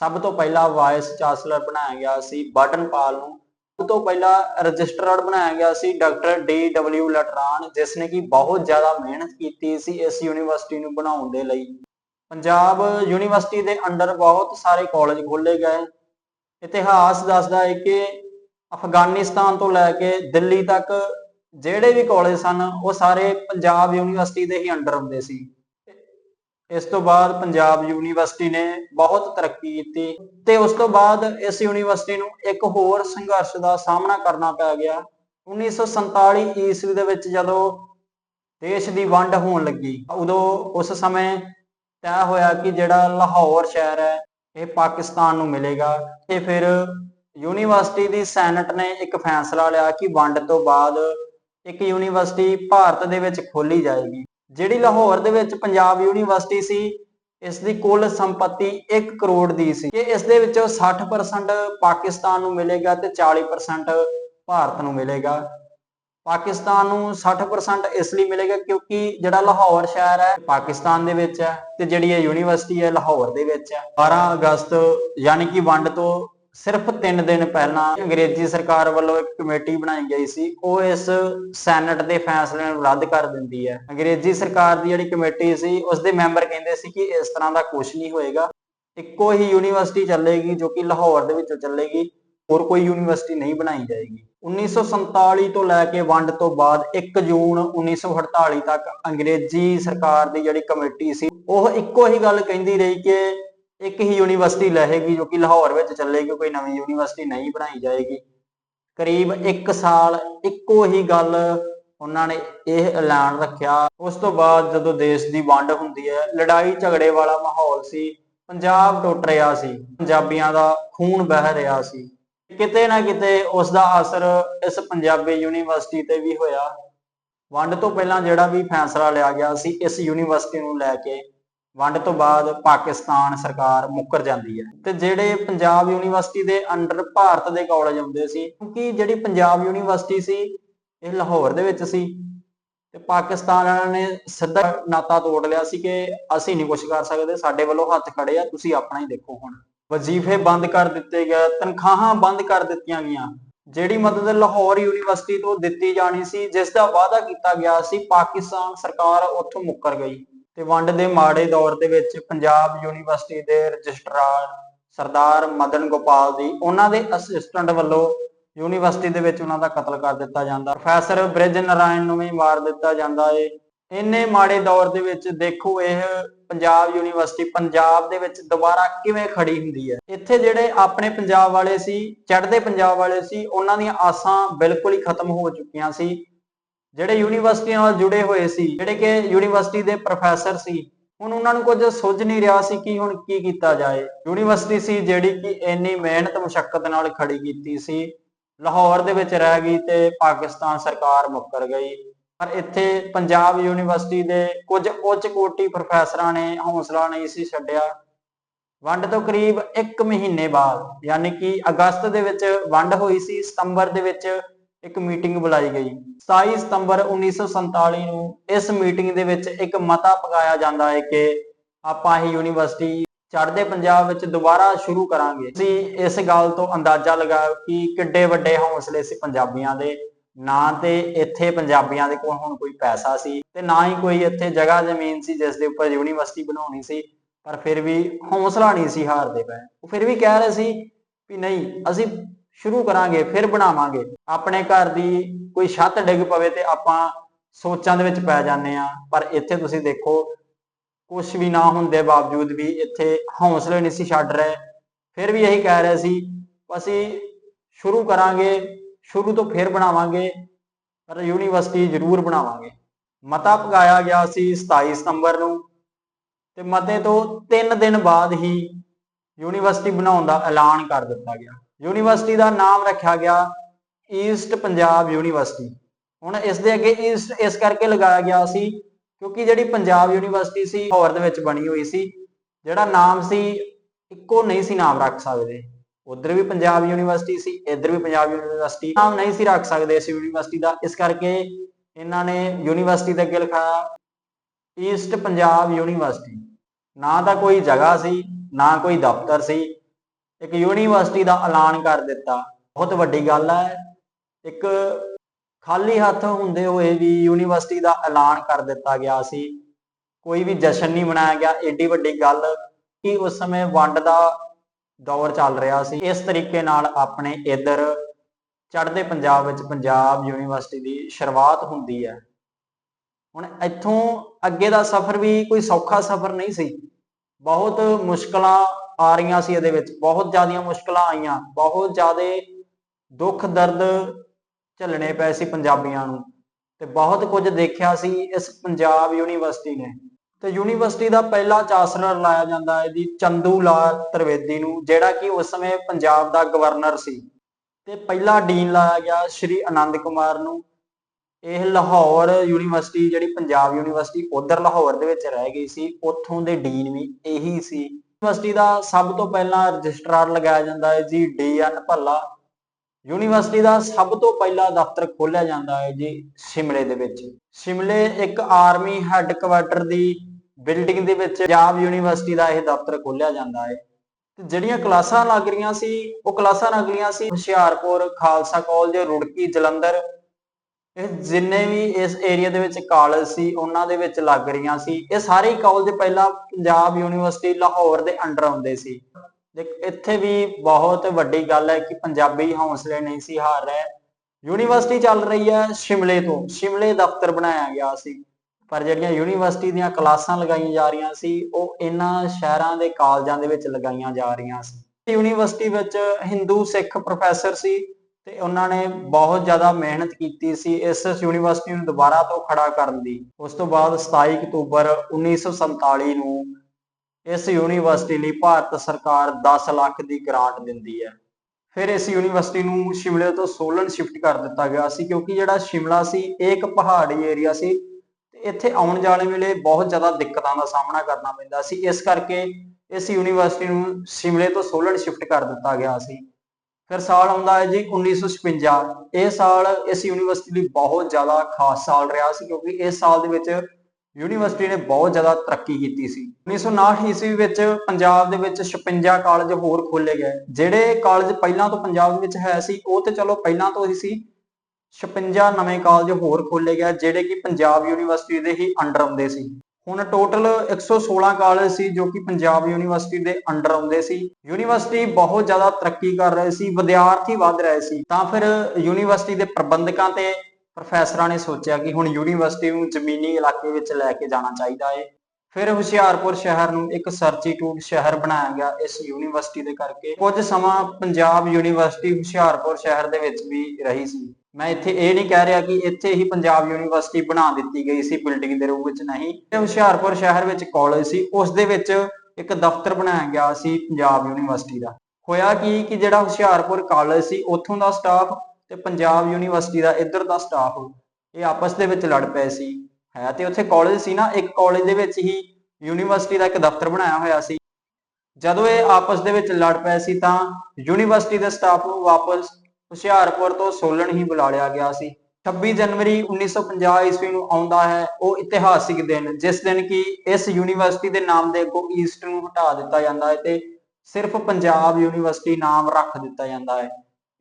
ਸਭ ਤੋਂ ਪਹਿਲਾ ਵਾਇਸ ਚਾਂਸਲਰ ਬਣਾਇਆ ਗਿਆ ਸੀ ਬਟਨਪਾਲ ਨੂੰ। ਸਭ ਤੋਂ ਪਹਿਲਾਂ ਰਜਿਸਟਰਾਰ ਬਣਾਇਆ ਗਿਆ ਸੀ ਡਾਕਟਰ ਡੀ ਡਬਲਿਊ ਲਟਰਾਨ, ਜਿਸ ਨੇ ਕਿ ਬਹੁਤ ਜ਼ਿਆਦਾ ਮਿਹਨਤ ਕੀਤੀ ਸੀ ਇਸ ਯੂਨੀਵਰਸਿਟੀ ਨੂੰ ਬਣਾਉਣ ਦੇ ਲਈ। ਪੰਜਾਬ ਯੂਨੀਵਰਸਿਟੀ ਦੇ ਅੰਡਰ ਬਹੁਤ ਸਾਰੇ ਕਾਲਜ ਖੋਲੇ ਗਏ। ਇਤਿਹਾਸ ਦੱਸਦਾ ਹੈ ਕਿ ਅਫਗਾਨਿਸਤਾਨ ਤੋਂ ਲੈ ਕੇ ਦਿੱਲੀ ਤੱਕ ਜਿਹੜੇ ਵੀ ਕਾਲਜ ਸਨ, ਉਹ ਸਾਰੇ ਪੰਜਾਬ ਯੂਨੀਵਰਸਿਟੀ ਦੇ ਹੀ ਅੰਡਰ ਹੁੰਦੇ ਸੀ। ਇਸ ਤੋਂ ਬਾਅਦ ਪੰਜਾਬ ਯੂਨੀਵਰਸਿਟੀ ਨੇ ਬਹੁਤ ਤਰੱਕੀ ਕੀਤੀ ਤੇ ਉਸ ਤੋਂ ਬਾਅਦ ਇਸ ਯੂਨੀਵਰਸਿਟੀ ਨੂੰ ਇੱਕ ਹੋਰ ਸੰਘਰਸ਼ ਦਾ ਸਾਹਮਣਾ ਕਰਨਾ ਪੈ ਗਿਆ। 1947 ਈਸਵੀ ਦੇ ਵਿੱਚ ਜਦੋਂ ਦੇਸ਼ ਦੀ ਵੰਡ ਹੋਣ ਲੱਗੀ, ਉਦੋਂ ਉਸ ਸਮੇਂ ਤੈਅ ਹੋਇਆ ਕਿ ਜਿਹੜਾ ਲਾਹੌਰ ਸ਼ਹਿਰ ਹੈ, ਇਹ ਪਾਕਿਸਤਾਨ ਨੂੰ ਮਿਲੇਗਾ ਤੇ ਫਿਰ ਯੂਨੀਵਰਸਿਟੀ ਦੀ ਸੈਨੇਟ ਨੇ ਇੱਕ ਫੈਸਲਾ ਲਿਆ ਕਿ ਵੰਡ ਤੋਂ ਬਾਅਦ ਇੱਕ ਯੂਨੀਵਰਸਿਟੀ ਭਾਰਤ ਦੇ ਵਿੱਚ ਖੋਲੀ ਜਾਏਗੀ। ਜਿਹੜੀ ਲਾਹੌਰ ਦੇ ਵਿੱਚ ਪੰਜਾਬ ਯੂਨੀਵਰਸਿਟੀ ਸੀ, ਇਸ ਦੀ ਕੁੱਲ ਸੰਪਤੀ 1 ਕਰੋੜ ਦੀ ਸੀ। ਕਿ ਇਸ ਦੇ ਵਿੱਚੋਂ 60% ਪਾਕਿਸਤਾਨ ਨੂੰ ਮਿਲੇਗਾ ਤੇ 40% ਭਾਰਤ ਨੂੰ ਮਿਲੇਗਾ। ਪਾਕਿਸਤਾਨ ਨੂੰ 60% ਇਸ ਲਈ ਮਿਲੇਗਾ ਕਿਉਂਕਿ ਜਿਹੜਾ ਲਾਹੌਰ ਸ਼ਹਿਰ ਹੈ, ਪਾਕਿਸਤਾਨ ਦੇ ਵਿੱਚ ਹੈ ਤੇ ਜਿਹੜੀ ਇਹ ਯੂਨੀਵਰਸਿਟੀ ਹੈ ਲਾਹੌਰ ਦੇ ਵਿੱਚ ਹੈ। 12 ਅਗਸਤ ਯਾਨੀ ਕਿ ਵੰਡ ਤੋਂ ਸਿਰਫ 3 ਦਿਨ ਪਹਿਲਾਂ ਅੰਗਰੇਜ਼ੀ ਸਰਕਾਰ ਵੱਲੋਂ ਇੱਕ ਕਮੇਟੀ ਬਣਾਈ ਗਈ ਸੀ। ਉਹ ਇਸ ਸੈਨੇਟ ਦੇ ਫੈਸਲੇ ਨੂੰ ਰੱਦ ਕਰ ਦਿੰਦੀ ਹੈ। ਅੰਗਰੇਜ਼ੀ ਸਰਕਾਰ ਦੀ ਜਿਹੜੀ ਕਮੇਟੀ ਸੀ ਉਸ ਦੇ ਮੈਂਬਰ ਕਹਿੰਦੇ ਸੀ ਕਿ ਇਸ ਤਰ੍ਹਾਂ ਦਾ ਕੁਝ ਨਹੀਂ ਹੋਏਗਾ। ਇੱਕੋ ਹੀ ਯੂਨੀਵਰਸਿਟੀ ਚੱਲੇਗੀ ਜੋ ਕਿ ਲਾਹੌਰ ਦੇ ਵਿੱਚੋਂ ਚੱਲੇਗੀ। ਹੋਰ ਕੋਈ ਯੂਨੀਵਰਸਿਟੀ ਨਹੀਂ ਬਣਾਈ ਜਾਏਗੀ। 1947 ਤੋਂ ਲੈ ਕੇ ਵੰਡ ਤੋਂ ਬਾਅਦ 1 ਜੂਨ 1948 ਤੱਕ ਅੰਗਰੇਜ਼ੀ ਸਰਕਾਰ ਦੀ ਜਿਹੜੀ ਕਮੇਟੀ ਸੀ, ਉਹ ਇੱਕੋ ਹੀ ਗੱਲ ਕਹਿੰਦੀ ਰਹੀ ਕਿ ਇੱਕ ਹੀ ਯੂਨੀਵਰਸਿਟੀ ਲਹੇਗੀ ਜੋ ਕਿ ਲਾਹੌਰ ਵਿੱਚ ਚੱਲੇਗੀ, ਕੋਈ ਨਵੀਂ ਯੂਨੀਵਰਸਿਟੀ ਨਹੀਂ ਬਣਾਈ ਜਾਏਗੀ। ਕਰੀਬ 1 ਸਾਲ ਇੱਕੋ ਹੀ ਗੱਲ ਉਹਨਾਂ ਨੇ ਇਹ ਐਲਾਨ ਰੱਖਿਆ। ਉਸ ਤੋਂ ਬਾਅਦ ਜਦੋਂ ਦੇਸ਼ ਦੀ ਵੰਡ ਹੁੰਦੀ ਹੈ, ਲੜਾਈ ਝਗੜੇ ਵਾਲਾ ਮਾਹੌਲ ਸੀ, ਪੰਜਾਬ ਟੁੱਟ ਰਿਹਾ ਸੀ, ਪੰਜਾਬੀਆਂ ਦਾ ਖੂਨ ਵਹਿ ਰਿਹਾ ਸੀ। ਕਿਤੇ ਨਾ ਕਿਤੇ ਉਸ ਦਾ ਅਸਰ ਇਸ ਪੰਜਾਬੀ ਯੂਨੀਵਰਸਿਟੀ ਤੇ ਵੀ ਹੋਇਆ। ਵੰਡ ਤੋਂ ਪਹਿਲਾਂ ਜਿਹੜਾ ਵੀ ਫੈਸਲਾ ਲਿਆ ਗਿਆ ਸੀ, ਇਸ ਯੂਨੀਵਰਸਿਟੀ ਨੂੰ ਲੈ ਕੇ ਵੰਡ ਤੋਂ ਬਾਅਦ ਪਾਕਿਸਤਾਨ ਸਰਕਾਰ ਮੁੱਕਰ ਜਾਂਦੀ ਹੈ। ਤੇ ਜਿਹੜੇ ਪੰਜਾਬ ਯੂਨੀਵਰਸਿਟੀ ਦੇ ਅੰਡਰ ਭਾਰਤ ਦੇ ਕਾਲਜ ਆਉਂਦੇ ਸੀ, ਕਿਉਂਕਿ ਜਿਹੜੀ ਪੰਜਾਬ ਯੂਨੀਵਰਸਿਟੀ ਸੀ, ਇਹ ਲਾਹੌਰ ਦੇ ਵਿੱਚ ਸੀ। ਤੇ ਪਾਕਿਸਤਾਨ ਵਾਲਿਆਂ ਨੇ ਸਿੱਧਾ ਨਾਤਾ ਤੋੜ ਲਿਆ ਸੀ ਕਿ ਅਸੀਂ ਨਹੀਂ ਕੁਝ ਕਰ ਸਕਦੇ, ਸਾਡੇ ਵੱਲੋਂ ਹੱਥ ਖੜੇ ਆ, ਤੁਸੀਂ ਆਪਣਾ ਹੀ ਦੇਖੋ ਹੁਣ। ਵਜ਼ੀਫੇ ਬੰਦ ਕਰ ਦਿੱਤੇ ਗਏ, ਤਨਖਾਹਾਂ ਬੰਦ ਕਰ ਦਿੱਤੀਆਂ ਗਈਆਂ। ਜਿਹੜੀ ਮਦਦ ਲਾਹੌਰ ਯੂਨੀਵਰਸਿਟੀ ਤੋਂ ਦਿੱਤੀ ਜਾਣੀ ਸੀ, ਜਿਸ ਦਾ ਵਾਅਦਾ ਕੀਤਾ ਗਿਆ ਸੀ, ਪਾਕਿਸਤਾਨ ਸਰਕਾਰ ਉੱਥੋਂ ਮੁੱਕਰ ਗਈ। ਤੇ ਵੰਡ ਦੇ ਮਾੜੇ ਦੌਰ ਦੇ ਵਿੱਚ ਪੰਜਾਬ ਯੂਨੀਵਰਸਿਟੀ ਦੇ ਰਜਿਸਟਰਾਰ ਸਰਦਾਰ ਮਦਨ ਗੋਪਾਲ ਜੀ, ਉਹਨਾਂ ਦੇ ਅਸਿਸਟੈਂਟ ਵੱਲੋਂ ਯੂਨੀਵਰਸਿਟੀ ਦੇ ਵਿੱਚ ਉਹਨਾਂ ਦਾ ਕਤਲ ਕਰ ਦਿੱਤਾ ਜਾਂਦਾ। ਪ੍ਰੋਫੈਸਰ ਬ੍ਰਿਜ ਨਾਰਾਇਣ ਨੂੰ ਵੀ ਮਾਰ ਦਿੱਤਾ ਜਾਂਦਾ ਏ। ਇੰਨੇ ਮਾੜੇ ਦੌਰ ਦੇ ਵਿੱਚ ਦੇਖੋ ਇਹ ਪੰਜਾਬ ਯੂਨੀਵਰਸਿਟੀ ਪੰਜਾਬ ਦੇ ਵਿੱਚ ਦੁਬਾਰਾ ਕਿਵੇਂ ਖੜੀ ਹੁੰਦੀ ਹੈ? ਇੱਥੇ ਜਿਹੜੇ ਆਪਣੇ ਪੰਜਾਬ ਵਾਲੇ ਸੀ, ਚੜ੍ਹਦੇ ਪੰਜਾਬ ਵਾਲੇ ਸੀ, ਉਹਨਾਂ ਦੀਆਂ ਆਸਾਂ ਬਿਲਕੁਲ ਹੀ ਖਤਮ ਹੋ ਚੁੱਕੀਆਂ ਸੀ। ਜਿਹੜੇ ਯੂਨੀਵਰਸਿਟੀ ਨਾਲ ਜੁੜੇ ਹੋਏ ਸੀ, ਜਿਹੜੇ ਕਿ ਯੂਨੀਵਰਸਿਟੀ ਦੇ ਪ੍ਰੋਫੈਸਰ ਸੀ, ਹੁਣ ਉਹਨਾਂ ਨੂੰ ਕੁਝ ਸੁੱਝ ਨਹੀਂ ਰਿਹਾ ਸੀ ਕਿ ਹੁਣ ਕੀ ਕੀਤਾ ਜਾਏ। ਯੂਨੀਵਰਸਿਟੀ ਸੀ ਜਿਹੜੀ ਕਿ ਇੰਨੀ ਮਿਹਨਤ ਮੁਸ਼ਕਲ ਨਾਲ ਖੜੀ ਕੀਤੀ ਸੀ। ਲਾਹੌਰ ਦੇ ਵਿੱਚ ਰਹਿ ਗਈ ਤੇ ਪਾਕਿਸਤਾਨ ਸਰਕਾਰ ਮੁੱਕਰ ਗਈ। ਪਰ ਇੱਥੇ ਪੰਜਾਬ ਯੂਨੀਵਰਸਿਟੀ ਦੇ ਕੁਝ ਉੱਚ ਕੋਟੀ ਪ੍ਰੋਫੈਸਰਾਂ ਨੇ ਹੌਸਲਾ ਨਹੀਂ ਸੀ ਛੱਡਿਆ। ਵੰਡ ਤੋਂ ਕਰੀਬ 1 ਮਹੀਨੇ ਬਾਅਦ, ਯਾਨੀ ਕਿ ਅਗਸਤ ਦੇ ਵਿੱਚ ਵੰਡ ਹੋਈ ਸੀ, ਸਤੰਬਰ ਦੇ ਵਿੱਚ ਇੱਕ ਮੀਟਿੰਗ ਬੁਲਾਈ ਗਈ। 27 ਸਤੰਬਰ 1947 ਨੂੰ ਇਸ ਮੀਟਿੰਗ ਦੇ ਵਿੱਚ ਇੱਕ ਮਤਾ ਪਕਾਇਆ ਜਾਂਦਾ ਹੈ ਕਿ ਆਪਾਂ ਇਹ ਯੂਨੀਵਰਸਿਟੀ ਚੜ੍ਹਦੇ ਪੰਜਾਬ ਵਿੱਚ ਦੁਬਾਰਾ ਸ਼ੁਰੂ ਕਰਾਂਗੇ। ਤੁਸੀਂ ਇਸ ਗੱਲ ਤੋਂ ਅੰਦਾਜ਼ਾ ਲਗਾਓ ਕਿ ਕਿੱਡੇ ਵੱਡੇ ਹੌਸਲੇ ਸੀ ਪੰਜਾਬੀਆਂ ਦੇ। ਨਾ ਤੇ ਇੱਥੇ ਪੰਜਾਬੀਆਂ ਦੇ ਕੋਲ ਹੁਣ ਕੋਈ ਪੈਸਾ ਸੀ ਤੇ ਨਾ ਹੀ ਕੋਈ ਇੱਥੇ ਜਗ੍ਹਾ ਜ਼ਮੀਨ ਸੀ ਜਿਸ ਦੇ ਉੱਪਰ ਯੂਨੀਵਰਸਿਟੀ ਬਣਾਉਣੀ ਸੀ, ਪਰ ਫਿਰ ਵੀ ਹੌਸਲਾ ਨਹੀਂ ਸੀ ਹਾਰਦੇ ਪਏ। ਉਹ ਫਿਰ ਵੀ ਕਹਿ ਰਹੇ ਸੀ ਵੀ ਨਹੀਂ, ਅਸੀਂ ਸ਼ੁਰੂ ਕਰਾਂਗੇ, ਫਿਰ ਬਣਾਵਾਂਗੇ। ਆਪਣੇ ਘਰ ਦੀ ਕੋਈ ਛੱਤ ਡਿੱਗ ਪਵੇ ਤੇ ਆਪਾਂ ਸੋਚਾਂ ਦੇ ਵਿੱਚ ਪੈ ਜਾਂਦੇ ਆ ਪਰ ਇੱਥੇ ਤੁਸੀਂ ਦੇਖੋ ਕੁਝ ਵੀ ਨਾ ਹੁੰਦੇ ਬਾਵਜੂਦ ਵੀ ਇੱਥੇ ਹੌਸਲੇ ਨਹੀਂ ਸੀ ਛੱਡ ਰਹੇ। ਫਿਰ ਵੀ ਇਹੀ ਕਹਿ ਰਹੇ ਸੀ, ਅਸੀਂ ਸ਼ੁਰੂ ਕਰਾਂਗੇ ਸ਼ੁਰੂ ਤੋਂ ਫਿਰ ਬਣਾਵਾਂਗੇ, ਪਰ ਯੂਨੀਵਰਸਿਟੀ ਜ਼ਰੂਰ ਬਣਾਵਾਂਗੇ। ਮਤਾ ਪਗਾਇਆ ਗਿਆ ਸੀ 27 ਸਤੰਬਰ ਨੂੰ ਤੇ ਮਤੇ ਤੋਂ 3 ਦਿਨ ਬਾਅਦ ਹੀ ਯੂਨੀਵਰਸਿਟੀ ਬਣਾਉਣ ਦਾ ਐਲਾਨ ਕਰ ਦਿੱਤਾ ਗਿਆ। ਯੂਨੀਵਰਸਿਟੀ ਦਾ ਨਾਮ ਰੱਖਿਆ ਗਿਆ ਈਸਟ ਪੰਜਾਬ ਯੂਨੀਵਰਸਿਟੀ ਹੁਣ ਇਸ ਦੇ ਅੱਗੇ ਈਸਟ ਇਸ ਕਰਕੇ ਲਗਾਇਆ ਗਿਆ ਸੀ ਕਿਉਂਕਿ ਜਿਹੜੀ ਪੰਜਾਬ ਯੂਨੀਵਰਸਿਟੀ ਸੀ, ਲਾਹੌਰ ਦੇ ਵਿੱਚ ਬਣੀ ਹੋਈ ਸੀ, ਜਿਹੜਾ ਨਾਮ ਸੀ, ਇੱਕੋ ਨਹੀਂ ਸੀ ਨਾਮ ਰੱਖ ਸਕਦੇ। ਉਧਰ ਵੀ ਪੰਜਾਬ ਯੂਨੀਵਰਸਿਟੀ ਸੀ, ਇੱਧਰ ਵੀ ਪੰਜਾਬ ਯੂਨੀਵਰਸਿਟੀ। ਨਾਮ ਨਹੀਂ ਸੀ ਰੱਖ ਸਕਦੇ ਇਸ ਯੂਨੀਵਰਸਿਟੀ ਦਾ। ਇਸ ਕਰਕੇ ਇਹਨਾਂ ਨੇ ਯੂਨੀਵਰਸਿਟੀ ਦੇ ਅੱਗੇ ਲਿਖਾਇਆ ਈਸਟ ਪੰਜਾਬ ਯੂਨੀਵਰਸਿਟੀ ਨਾ ਤਾਂ ਕੋਈ ਜਗ੍ਹਾ ਸੀ, ਨਾ ਕੋਈ ਦਫ਼ਤਰ ਸੀ। ਇੱਕ ਯੂਨੀਵਰਸਿਟੀ ਦਾ ਐਲਾਨ ਕਰ ਦਿੱਤਾ। ਬਹੁਤ ਵੱਡੀ ਗੱਲ ਹੈ। ਇੱਕ ਖਾਲੀ ਹੱਥ ਹੁੰਦੇ ਹੋਏ ਵੀ ਯੂਨੀਵਰਸਿਟੀ ਦਾ ਐਲਾਨ ਕਰ ਦਿੱਤਾ ਗਿਆ ਸੀ। ਕੋਈ ਵੀ ਜਸ਼ਨ ਨਹੀਂ ਮਨਾਇਆ ਗਿਆ। ਏਡੀ ਵੱਡੀ ਗੱਲ ਕਿ ਉਸ ਸਮੇਂ ਵੰਡ ਦਾ ਦੌਰ ਚੱਲ ਰਿਹਾ ਸੀ। ਇਸ ਤਰੀਕੇ ਨਾਲ ਆਪਣੇ ਇਧਰ ਚੜ੍ਹਦੇ ਪੰਜਾਬ ਵਿੱਚ ਪੰਜਾਬ ਯੂਨੀਵਰਸਿਟੀ ਦੀ ਸ਼ੁਰੂਆਤ ਹੁੰਦੀ ਹੈ। ਹੁਣ ਇੱਥੋਂ ਅੱਗੇ ਦਾ ਸਫ਼ਰ ਵੀ ਕੋਈ ਸੌਖਾ ਸਫ਼ਰ ਨਹੀਂ ਸੀ। ਬਹੁਤ ਮੁਸ਼ਕਲਾਂ ਆ ਰਹੀਆਂ ਸੀ ਇਹਦੇ ਵਿੱਚ। ਬਹੁਤ ਜ਼ਿਆਦੀਆਂ ਮੁਸ਼ਕਲਾਂ ਆਈਆਂ। ਬਹੁਤ ਜ਼ਿਆਦੇ ਦੁੱਖ ਦਰਦ ਝੱਲਣੇ ਪਏ ਸੀ ਪੰਜਾਬੀਆਂ ਨੂੰ। ਤੇ ਬਹੁਤ ਕੁਝ ਦੇਖਿਆ ਸੀ ਇਸ ਪੰਜਾਬ ਯੂਨੀਵਰਸਿਟੀ ਨੇ। ਤੇ ਯੂਨੀਵਰਸਿਟੀ ਦਾ ਪਹਿਲਾ ਚਾਂਸਲਰ ਲਾਇਆ ਜਾਂਦਾ ਹੈ ਜੀ ਚੰਦੂ ਲਾਲ ਤ੍ਰਿਵੇਦੀ ਨੂੰ, ਜਿਹੜਾ ਕਿ ਉਸ ਸਮੇਂ ਪੰਜਾਬ ਦਾ ਗਵਰਨਰ ਸੀ। ਤੇ ਪਹਿਲਾ ਡੀਨ ਲਾਇਆ ਗਿਆ ਸ਼੍ਰੀ ਆਨੰਦ ਕੁਮਾਰ ਨੂੰ। ਇਹ ਲਾਹੌਰ ਯੂਨੀਵਰਸਿਟੀ, ਜਿਹੜੀ ਪੰਜਾਬ ਯੂਨੀਵਰਸਿਟੀ, ਉਧਰ ਲਾਹੌਰ ਦੇ ਵਿੱਚ ਰਹਿ ਗਈ ਸੀ। ਉੱਥੋਂ ਦੇ ਡੀਨ ਵੀ ਇਹੀ ਸੀ। ਯੂਨੀਵਰਸਿਟੀ ਦਾ ਸਭ ਤੋਂ ਪਹਿਲਾਂ ਰਜਿਸਟਰਾਰ ਲਗਾਇਆ ਜਾਂਦਾ ਹੈ ਜੀ ਡੀ ਐਨ ਭੱਲਾ। ਯੂਨੀਵਰਸਿਟੀ ਦਾ ਸਭ ਤੋਂ ਪਹਿਲਾ ਦਫ਼ਤਰ ਖੋਲ੍ਹਿਆ ਜਾਂਦਾ ਹੈ ਜੀ ਸ਼ਿਮਲੇ ਦੇ ਵਿੱਚ। ਸ਼ਿਮਲੇ ਇੱਕ ਆਰਮੀ ਹੈੱਡਕੁਆਰਟਰ ਦੀ ਬਿਲਡਿੰਗ ਦੇ ਵਿੱਚ ਪੰਜਾਬ ਯੂਨੀਵਰਸਿਟੀ ਦਾ ਇਹ ਦਫ਼ਤਰ ਖੋਲ੍ਹਿਆ ਜਾਂਦਾ ਹੈ। ਤੇ ਜਿਹੜੀਆਂ ਕਲਾਸਾਂ ਲੱਗ ਰਹੀਆਂ ਸੀ, ਉਹ ਕਲਾਸਾਂ ਲੱਗ ਰਹੀਆਂ ਸੀ ਹੁਸ਼ਿਆਰਪੁਰ, ਖਾਲਸਾ ਕਾਲਜ, ਰੁੜਕੀ, ਜਲੰਧਰ। ਇਹ ਜਿੰਨੇ ਵੀ ਇਸ ਏਰੀਆ ਦੇ ਵਿੱਚ ਕਾਲਜ ਸੀ, ਉਹਨਾਂ ਦੇ ਵਿੱਚ ਲੱਗ ਰਹੀਆਂ ਸੀ। ਇਹ ਸਾਰੇ ਕਾਲਜ ਪਹਿਲਾਂ ਪੰਜਾਬ ਯੂਨੀਵਰਸਿਟੀ ਲਾਹੌਰ ਦੇ ਅੰਡਰ ਆਉਂਦੇ ਸੀ। ਇੱਥੇ ਵੀ ਬਹੁਤ ਵੱਡੀ ਗੱਲ ਹੈ ਕਿ ਪੰਜਾਬੀ ਹੌਸਲੇ ਨਹੀਂ ਸੀ ਹਾਰ ਰਹੇ। ਯੂਨੀਵਰਸਿਟੀ ਚੱਲ ਰਹੀ ਹੈ ਸ਼ਿਮਲੇ ਤੋਂ। ਸ਼ਿਮਲੇ ਦਫ਼ਤਰ ਬਣਾਇਆ ਗਿਆ ਸੀ। ਪਰ ਜਿਹੜੀਆਂ ਯੂਨੀਵਰਸਿਟੀ ਦੀਆਂ ਕਲਾਸਾਂ ਲਗਾਈਆਂ ਜਾ ਰਹੀਆਂ ਸੀ, ਉਹ ਇਹਨਾਂ ਸ਼ਹਿਰਾਂ ਦੇ ਕਾਲਜਾਂ ਦੇ ਵਿੱਚ ਲਗਾਈਆਂ ਜਾ ਰਹੀਆਂ ਸੀ। ਯੂਨੀਵਰਸਿਟੀ ਵਿੱਚ ਹਿੰਦੂ ਸਿੱਖ ਪ੍ਰੋਫੈਸਰ ਸੀ ਤੇ ਉਹਨਾਂ ਨੇ ਬਹੁਤ ਜ਼ਿਆਦਾ ਮਿਹਨਤ ਕੀਤੀ ਸੀ ਇਸ ਯੂਨੀਵਰਸਿਟੀ ਨੂੰ ਦੁਬਾਰਾ ਤੋਂ ਖੜਾ ਕਰਨ ਦੀ। ਉਸ ਤੋਂ ਬਾਅਦ 27 ਅਕਤੂਬਰ 1947 ਨੂੰ ਇਸ ਯੂਨੀਵਰਸਿਟੀ ਲਈ ਭਾਰਤ ਸਰਕਾਰ 10 ਲੱਖ ਦੀ ਗ੍ਰਾਂਟ ਦਿੰਦੀ ਹੈ। ਫਿਰ ਇਸ ਯੂਨੀਵਰਸਿਟੀ ਨੂੰ ਸ਼ਿਮਲੇ ਤੋਂ ਸੋਲਨ ਸ਼ਿਫਟ ਕਰ ਦਿੱਤਾ ਗਿਆ ਸੀ ਕਿਉਂਕਿ ਜਿਹੜਾ ਸ਼ਿਮਲਾ ਸੀ, ਇਹ ਇੱਕ ਪਹਾੜੀ ਏਰੀਆ ਸੀ ਇੱਥੇ ਆਉਣ ਜਾਣ ਵੇਲੇ ਬਹੁਤ ਜ਼ਿਆਦਾ ਦਿੱਕਤਾਂ ਦਾ ਸਾਹਮਣਾ ਕਰਨਾ ਪੈਂਦਾ ਸੀ। ਇਸ ਕਰਕੇ ਇਸ ਯੂਨੀਵਰਸਿਟੀ ਨੂੰ ਸ਼ਿਮਲੇ ਤੋਂ ਸੋਲਨ ਸ਼ਿਫਟ ਕਰ ਦਿੱਤਾ ਗਿਆ ਸੀ। ਫਿਰ ਸਾਲ ਆਉਂਦਾ ਹੈ ਜੀ 1956 ਇਹ ਸਾਲ ਇਸ ਯੂਨੀਵਰਸਿਟੀ ਲਈ ਬਹੁਤ ਜ਼ਿਆਦਾ ਖਾਸ ਸਾਲ ਰਿਹਾ ਸੀ ਕਿਉਂਕਿ ਇਸ ਸਾਲ ਦੇ ਵਿੱਚ ਯੂਨੀਵਰਸਿਟੀ ਨੇ ਬਹੁਤ ਜ਼ਿਆਦਾ ਤਰੱਕੀ ਕੀਤੀ ਸੀ। 1959 ਈਸਵੀ ਵਿੱਚ ਪੰਜਾਬ ਦੇ ਵਿੱਚ 56 ਕਾਲਜ ਹੋਰ ਖੋਲੇ ਗਏ। ਜਿਹੜੇ ਕਾਲਜ ਪਹਿਲਾਂ ਤੋਂ ਪੰਜਾਬ ਵਿੱਚ ਹੈ ਸੀ, ਉਹ ਤੇ ਚਲੋ ਪਹਿਲਾਂ ਤੋਂ ਹੀ ਸੀ। 56 ਨਵੇਂ ਕਾਲਜ ਹੋਰ ਖੋਲੇ ਗਏ, ਜਿਹੜੇ ਕਿ ਪੰਜਾਬ ਯੂਨੀਵਰਸਿਟੀ ਦੇ ਹੀ ਅੰਡਰ ਆਉਂਦੇ ਸੀ। ਹੁਣ ਟੋਟਲ 116 ਕਾਲਜ ਸੀ, ਜੋ ਕਿ ਪੰਜਾਬ ਯੂਨੀਵਰਸਿਟੀ ਦੇ ਅੰਡਰ ਆਉਂਦੇ ਸੀ। ਯੂਨੀਵਰਸਿਟੀ ਬਹੁਤ ਜ਼ਿਆਦਾ ਤਰੱਕੀ ਕਰ ਰਹੀ ਸੀ, ਵਿਦਿਆਰਥੀ ਵੱਧ ਰਹੇ ਸੀ। ਤਾਂ ਫਿਰ ਯੂਨੀਵਰਸਿਟੀ ਦੇ ਪ੍ਰਬੰਧਕਾਂ ਤੇ ਪ੍ਰੋਫੈਸਰਾਂ ਨੇ ਸੋਚਿਆ ਕਿ ਹੁਣ ਯੂਨੀਵਰਸਿਟੀ ਨੂੰ ਜ਼ਮੀਨੀ ਇਲਾਕੇ ਵਿੱਚ ਲੈ ਕੇ ਜਾਣਾ ਚਾਹੀਦਾ ਹੈ ਫਿਰ ਹੁਸ਼ਿਆਰਪੁਰ ਸ਼ਹਿਰ ਨੂੰ ਇੱਕ ਸਰਚੀਟੂਡ ਸ਼ਹਿਰ ਬਣਾਇਆ ਗਿਆ, ਇਸ ਯੂਨੀਵਰਸਿਟੀ ਦੇ ਕਰਕੇ। ਕੁਝ ਸਮਾਂ ਪੰਜਾਬ ਯੂਨੀਵਰਸਿਟੀ ਹੁਸ਼ਿਆਰਪੁਰ ਸ਼ਹਿਰ ਦੇ ਵਿੱਚ ਵੀ ਰਹੀ ਸੀ। ਮੈਂ ਇੱਥੇ ਇਹ ਨਹੀਂ ਕਹਿ ਰਿਹਾ ਕਿ ਇੱਥੇ ਹੀ ਪੰਜਾਬ ਯੂਨੀਵਰਸਿਟੀ ਬਣਾ ਦਿੱਤੀ ਗਈ ਸੀ, ਬਿਲਡਿੰਗ ਦੇ ਰੂਪ ਵਿੱਚ ਨਹੀਂ। ਤੇ ਹੁਸ਼ਿਆਰਪੁਰ ਸ਼ਹਿਰ ਵਿੱਚ ਕਾਲਜ ਸੀ, ਉਸ ਦੇ ਵਿੱਚ ਇੱਕ ਦਫ਼ਤਰ ਬਣਾਇਆ ਗਿਆ ਸੀ ਪੰਜਾਬ ਯੂਨੀਵਰਸਿਟੀ ਦਾ। ਹੋਇਆ ਕੀ ਕਿ ਜਿਹੜਾ ਹੁਸ਼ਿਆਰਪੁਰ ਕਾਲਜ ਸੀ, ਉੱਥੋਂ ਦਾ ਸਟਾਫ ਤੇ ਪੰਜਾਬ ਯੂਨੀਵਰਸਿਟੀ ਦਾ ਇੱਧਰ ਦਾ ਸਟਾਫ, ਇਹ ਆਪਸ ਦੇ ਵਿੱਚ ਲੜ ਪਏ ਸੀ। ਹੈ ਤੇ ਉੱਥੇ ਕਾਲਜ ਸੀ ਨਾ, ਇੱਕ ਕਾਲਜ ਦੇ ਵਿੱਚ ਹੀ ਯੂਨੀਵਰਸਿਟੀ ਦਾ ਇੱਕ ਦਫ਼ਤਰ ਬਣਾਇਆ ਹੋਇਆ ਸੀ। ਜਦੋਂ ਇਹ ਆਪਸ ਦੇ ਵਿੱਚ ਲੜ ਪਏ ਸੀ ਤਾਂ ਯੂਨੀਵਰਸਿਟੀ ਦੇ ਸਟਾਫ ਨੂੰ ਵਾਪਸ ਹੁਸ਼ਿਆਰਪੁਰ ਤੋਂ ਸੋਲਣ ਹੀ ਬੁਲਾ ਲਿਆ ਗਿਆ ਸੀ। 26 ਜਨਵਰੀ 1950 ਈਸਵੀ ਨੂੰ ਆਉਂਦਾ ਹੈ, ਉਹ ਇਤਿਹਾਸਿਕ ਦਿਨ, ਜਿਸ ਦਿਨ ਕਿ ਇਸ ਯੂਨੀਵਰਸਿਟੀ ਦੇ ਨਾਮ ਦੇ ਅੱਗੋਂ ਈਸਟ ਨੂੰ ਹਟਾ ਦਿੱਤਾ ਜਾਂਦਾ ਹੈ ਤੇ ਸਿਰਫ ਪੰਜਾਬ ਯੂਨੀਵਰਸਿਟੀ ਨਾਮ ਰੱਖ ਦਿੱਤਾ ਜਾਂਦਾ ਹੈ।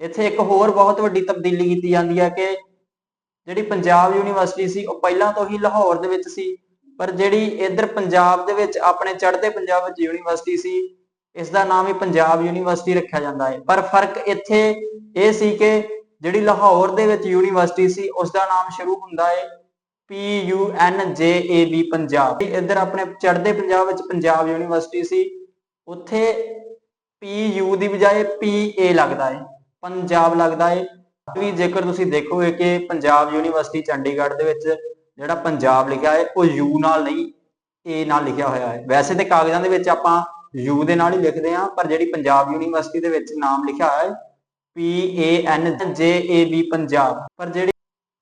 ਇੱਥੇ ਇੱਕ ਹੋਰ ਬਹੁਤ ਵੱਡੀ ਤਬਦੀਲੀ ਕੀਤੀ ਜਾਂਦੀ ਹੈ ਕਿ ਜਿਹੜੀ ਪੰਜਾਬ ਯੂਨੀਵਰਸਿਟੀ ਸੀ, ਉਹ ਪਹਿਲਾਂ ਤੋਂ ਹੀ ਲਾਹੌਰ ਦੇ ਵਿੱਚ ਸੀ। ਪਰ ਜਿਹੜੀ ਇੱਧਰ ਪੰਜਾਬ ਦੇ ਵਿੱਚ ਆਪਣੇ ਚੜ੍ਹਦੇ ਪੰਜਾਬ ਵਿੱਚ ਯੂਨੀਵਰਸਿਟੀ ਸੀ ਇਸ ਦਾ ਨਾਮ ਹੀ ਪੰਜਾਬ ਯੂਨੀਵਰਸਿਟੀ ਰੱਖਿਆ ਜਾਂਦਾ ਹੈ। ਪਰ ਫ਼ਰਕ ਇੱਥੇ ਇਹ ਸੀ ਕਿ ਜਿਹੜੀ ਲਾਹੌਰ ਦੇ ਵਿੱਚ ਯੂਨੀਵਰਸਿਟੀ ਸੀ ਉਸ ਦਾ ਨਾਮ ਸ਼ੁਰੂ ਹੁੰਦਾ ਹੈ ਪੀ ਯੂ ਐਨ ਜੇ ਏ ਬੀ ਪੰਜਾਬ। ਇੱਧਰ ਆਪਣੇ ਚੜ੍ਹਦੇ ਪੰਜਾਬ ਵਿੱਚ ਪੰਜਾਬ ਯੂਨੀਵਰਸਿਟੀ ਸੀ, ਉੱਥੇ ਪੀ ਯੂ ਦੀ ਬਜਾਏ ਪੀ ਏ ਲੱਗਦਾ ਹੈ ਪੰਜਾਬ ਲੱਗਦਾ ਹੈ ਵੀ ਜੇਕਰ ਤੁਸੀਂ ਦੇਖੋਗੇ ਕਿ ਪੰਜਾਬ ਯੂਨੀਵਰਸਿਟੀ ਚੰਡੀਗੜ੍ਹ ਦੇ ਵਿੱਚ ਜਿਹੜਾ ਪੰਜਾਬ ਲਿਖਿਆ ਹੈ, ਉਹ ਯੂ ਨਾਲ ਨਹੀਂ ਏ ਨਾਲ ਲਿਖਿਆ ਹੋਇਆ ਹੈ। ਵੈਸੇ ਤੇ ਕਾਗਜ਼ਾਂ ਦੇ ਵਿੱਚ ਆਪਾਂ ਯੂ ਦੇ ਨਾਲ ਹੀ ਲਿਖਦੇ ਹਾਂ, ਪਰ ਜਿਹੜੀ ਪੰਜਾਬ ਯੂਨੀਵਰਸਿਟੀ ਦੇ ਵਿੱਚ ਨਾਮ ਲਿਖਿਆ ਹੋਇਆ ਹੈ ਪੀ ਏ ਐਨ ਜੇ ਏ ਬੀ ਪੰਜਾਬ। ਪਰ ਜਿਹੜੀ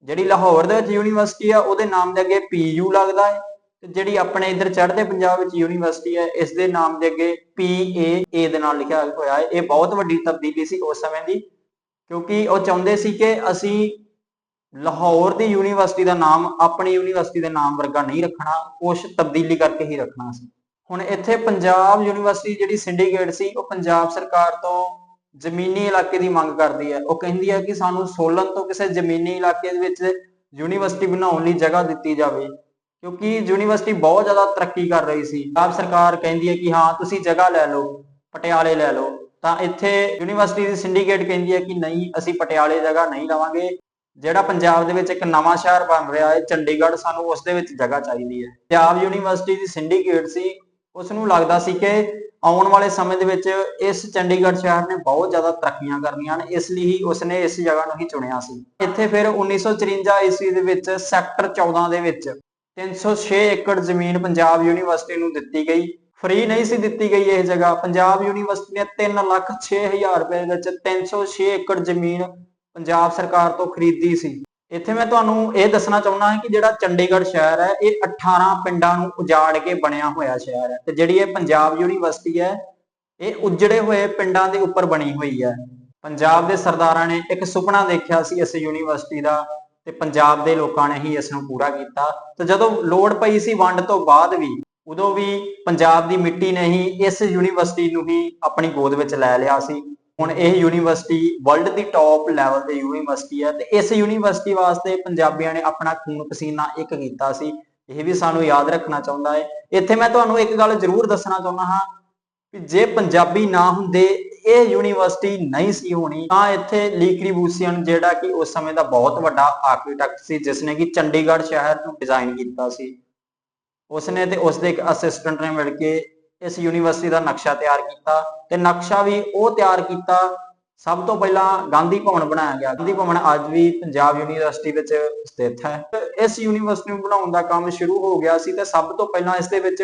ਜਿਹੜੀ ਲਾਹੌਰ ਦੇ ਵਿੱਚ ਯੂਨੀਵਰਸਿਟੀ ਆ, ਉਹਦੇ ਨਾਮ ਦੇ ਅੱਗੇ ਪੀ ਯੂ ਲੱਗਦਾ ਹੈ, ਤੇ ਜਿਹੜੀ ਆਪਣੇ ਇੱਧਰ ਚੜ੍ਹਦੇ ਪੰਜਾਬ ਵਿੱਚ ਯੂਨੀਵਰਸਿਟੀ ਹੈ, ਇਸ ਦੇ ਨਾਮ ਦੇ ਅੱਗੇ ਪੀ ਏ ਏ ਦੇ ਨਾਲ ਲਿਖਿਆ ਹੋਇਆ ਹੈ। ਇਹ ਬਹੁਤ ਵੱਡੀ ਤਬਦੀਲੀ ਸੀ ਉਸ ਸਮੇਂ ਦੀ। ਕਿਉਂਕਿ ਉਹ ਚਾਹੁੰਦੇ ਸੀ ਕਿ ਅਸੀਂ ਲਾਹੌਰ ਦੀ ਯੂਨੀਵਰਸਿਟੀ ਦਾ ਨਾਮ, ਆਪਣੀ ਯੂਨੀਵਰਸਿਟੀ ਦੇ ਨਾਮ ਵਰਗਾ ਨਹੀਂ ਰੱਖਣਾ ਕੁਝ ਤਬਦੀਲੀ ਕਰਕੇ ਹੀ ਰੱਖਣਾ ਸੀ। ਹੁਣ ਇੱਥੇ ਪੰਜਾਬ ਯੂਨੀਵਰਸਿਟੀ ਜਿਹੜੀ ਸਿੰਡੀਕੇਟ ਸੀ, ਉਹ ਪੰਜਾਬ ਸਰਕਾਰ ਤੋਂ ਜ਼ਮੀਨੀ ਇਲਾਕੇ ਦੀ ਮੰਗ ਕਰਦੀ ਹੈ। ਉਹ ਕਹਿੰਦੀ ਹੈ ਕਿ ਸਾਨੂੰ ਸੋਲਨ ਤੋਂ ਕਿਸੇ ਜ਼ਮੀਨੀ ਇਲਾਕੇ ਦੇ ਵਿੱਚ ਯੂਨੀਵਰਸਿਟੀ ਬਣਾਉਣ ਲਈ ਜਗ੍ਹਾ ਦਿੱਤੀ ਜਾਵੇ, ਕਿਉਂਕਿ ਯੂਨੀਵਰਸਿਟੀ ਬਹੁਤ ਜ਼ਿਆਦਾ ਤਰੱਕੀ ਕਰ ਰਹੀ ਸੀ। ਆਪ ਸਰਕਾਰ ਕਹਿੰਦੀ ਹੈ ਕਿ ਹਾਂ, ਤੁਸੀਂ ਜਗ੍ਹਾ ਲੈ ਲਓ, ਪਟਿਆਲੇ ਲੈ ਲਓ। ਤਾਂ ਇੱਥੇ ਯੂਨੀਵਰਸਿਟੀ ਦੀ ਸਿੰਡੀਕੇਟ ਕਹਿੰਦੀ ਹੈ ਕਿ ਨਹੀਂ, ਅਸੀਂ ਪਟਿਆਲੇ ਜਗ੍ਹਾ ਨਹੀਂ ਲਵਾਂਗੇ। ਜਿਹੜਾ ਪੰਜਾਬ ਦੇ ਵਿੱਚ ਇੱਕ ਨਵਾਂ ਸ਼ਹਿਰ ਬਣ ਰਿਹਾ ਹੈ, ਚੰਡੀਗੜ੍ਹ ਸਾਨੂੰ ਉਸ ਦੇ ਵਿੱਚ ਜਗ੍ਹਾ ਚਾਹੀਦੀ ਹੈ। ਪੰਜਾਬ ਯੂਨੀਵਰਸਿਟੀ ਦੀ ਸਿੰਡੀਕੇਟ ਸੀ ਉਸ ਨੂੰ ਲੱਗਦਾ ਸੀ ਕਿ ਆਉਣ ਵਾਲੇ ਸਮੇਂ ਦੇ ਵਿੱਚ ਇਸ ਚੰਡੀਗੜ੍ਹ ਸ਼ਹਿਰ ਨੇ ਬਹੁਤ ਜ਼ਿਆਦਾ ਤਰੱਕੀਆਂ ਕਰਨੀਆਂ ਨੇ ਇਸ ਲਈ ਹੀ ਉਸਨੇ ਇਸ ਜਗ੍ਹਾ ਨੂੰ ਹੀ ਚੁਣਿਆ ਸੀ। ਇੱਥੇ ਫਿਰ 1954 ਈਸਵੀ ਦੇ ਵਿੱਚ ਸੈਕਟਰ 14 ਦੇ ਵਿੱਚ 306 ਏਕੜ ਜ਼ਮੀਨ ਪੰਜਾਬ ਯੂਨੀਵਰਸਿਟੀ ਨੂੰ ਦਿੱਤੀ ਗਈ। ਫ੍ਰੀ ਨਹੀਂ ਸੀ ਦਿੱਤੀ ਗਈ ਇਹ ਜਗ੍ਹਾ। ਪੰਜਾਬ ਯੂਨੀਵਰਸਿਟੀ ਨੇ 3 ਲੱਖ 6 ਹਜ਼ਾਰ ਰੁਪਏ ਦੇ ਵਿੱਚ 306 ਏਕੜ ਜ਼ਮੀਨ ਪੰਜਾਬ ਸਰਕਾਰ ਤੋਂ ਖਰੀਦੀ ਸੀ। ਇੱਥੇ ਮੈਂ ਤੁਹਾਨੂੰ ਇਹ ਦੱਸਣਾ ਚਾਹੁੰਦਾ ਹਾਂ ਕਿ ਜਿਹੜਾ ਚੰਡੀਗੜ੍ਹ ਸ਼ਹਿਰ ਹੈ, ਇਹ 18 ਪਿੰਡਾਂ ਨੂੰ ਉਜਾੜ ਕੇ ਬਣਿਆ ਹੋਇਆ ਸ਼ਹਿਰ ਹੈ ਤੇ ਜਿਹੜੀ ਇਹ ਪੰਜਾਬ ਯੂਨੀਵਰਸਿਟੀ ਹੈ, ਇਹ ਉਜੜੇ ਹੋਏ ਪਿੰਡਾਂ ਦੇ ਉੱਪਰ ਬਣੀ ਹੋਈ ਹੈ। ਪੰਜਾਬ ਦੇ ਸਰਦਾਰਾਂ ਨੇ ਇੱਕ ਸੁਪਨਾ ਦੇਖਿਆ ਸੀ ਇਸ ਯੂਨੀਵਰਸਿਟੀ ਦਾ ਤੇ ਪੰਜਾਬ ਦੇ ਲੋਕਾਂ ਨੇ ਹੀ ਇਸ ਨੂੰ ਪੂਰਾ ਕੀਤਾ। ਤੇ ਜਦੋਂ ਲੋੜ ਪਈ ਸੀ ਵੰਡ ਤੋਂ ਬਾਅਦ ਵੀ ਉਦੋਂ ਵੀ ਪੰਜਾਬ ਦੀ ਮਿੱਟੀ ਨੇ ਹੀ ਇਸ ਯੂਨੀਵਰਸਿਟੀ ਨੂੰ ਹੀ ਆਪਣੀ ਗੋਦ ਵਿੱਚ ਲੈ ਲਿਆ ਸੀ। ਹੁਣ ਇਹ ਯੂਨੀਵਰਸਿਟੀ ਵਰਲਡ ਦੀ ਟੌਪ ਲੈਵਲ ਤੇ ਯੂਨੀਵਰਸਿਟੀ ਹੈ ਤੇ ਇਸ ਯੂਨੀਵਰਸਿਟੀ ਵਾਸਤੇ ਪੰਜਾਬੀਆਂ ਨੇ ਆਪਣਾ ਖੂਨ ਪਸੀਨਾ ਇੱਕ ਕੀਤਾ ਸੀ। ਇਹ ਵੀ ਸਾਨੂੰ ਯਾਦ ਰੱਖਣਾ ਚਾਹੁੰਦਾ ਹੈ। ਇੱਥੇ ਮੈਂ ਤੁਹਾਨੂੰ ਇੱਕ ਗੱਲ ਜ਼ਰੂਰ ਦੱਸਣਾ ਚਾਹੁੰਦਾ ਹਾਂ ਕਿ ਜੇ ਪੰਜਾਬੀ ਨਾ ਹੁੰਦੇ, ਇਹ ਯੂਨੀਵਰਸਿਟੀ ਨਹੀਂ ਸੀ ਹੋਣੀ, ਤਾਂ ਇੱਥੇ ਲੀਕਰੀ ਬੂਸੀਅਨ ਜਿਹੜਾ ਕਿ ਉਸ ਸਮੇਂ ਦਾ ਬਹੁਤ ਵੱਡਾ ਆਰਕੀਟੈਕਟ ਸੀ ਜਿਸ ਨੇ ਕਿ ਚੰਡੀਗੜ੍ਹ ਸ਼ਹਿਰ ਨੂੰ ਡਿਜ਼ਾਈਨ ਕੀਤਾ ਸੀ। ਉਸਨੇ ਤੇ ਉਸਦੇ ਇੱਕ ਅਸਿਸਟੈਂਟ ਨੇ ਮਿਲ ਕੇ ਇਸ ਯੂਨੀਵਰਸਿਟੀ ਦਾ ਨਕਸ਼ਾ ਤਿਆਰ ਕੀਤਾ ਤੇ ਨਕਸ਼ਾ ਵੀ ਉਹ ਤਿਆਰ ਕੀਤਾ, ਸਭ ਤੋਂ ਪਹਿਲਾਂ ਗਾਂਧੀ ਭਵਨ ਬਣਾਇਆ ਗਿਆ। ਗਾਂਧੀ ਭਵਨ ਅੱਜ ਵੀ ਪੰਜਾਬ ਯੂਨੀਵਰਸਿਟੀ ਵਿੱਚ ਸਥਿਤ ਹੈ। ਇਸ ਯੂਨੀਵਰਸਿਟੀ ਨੂੰ ਬਣਾਉਣ ਦਾ ਕੰਮ ਸ਼ੁਰੂ ਹੋ ਗਿਆ ਸੀ ਤੇ ਸਭ ਤੋਂ ਪਹਿਲਾਂ ਇਸ ਦੇ ਵਿੱਚ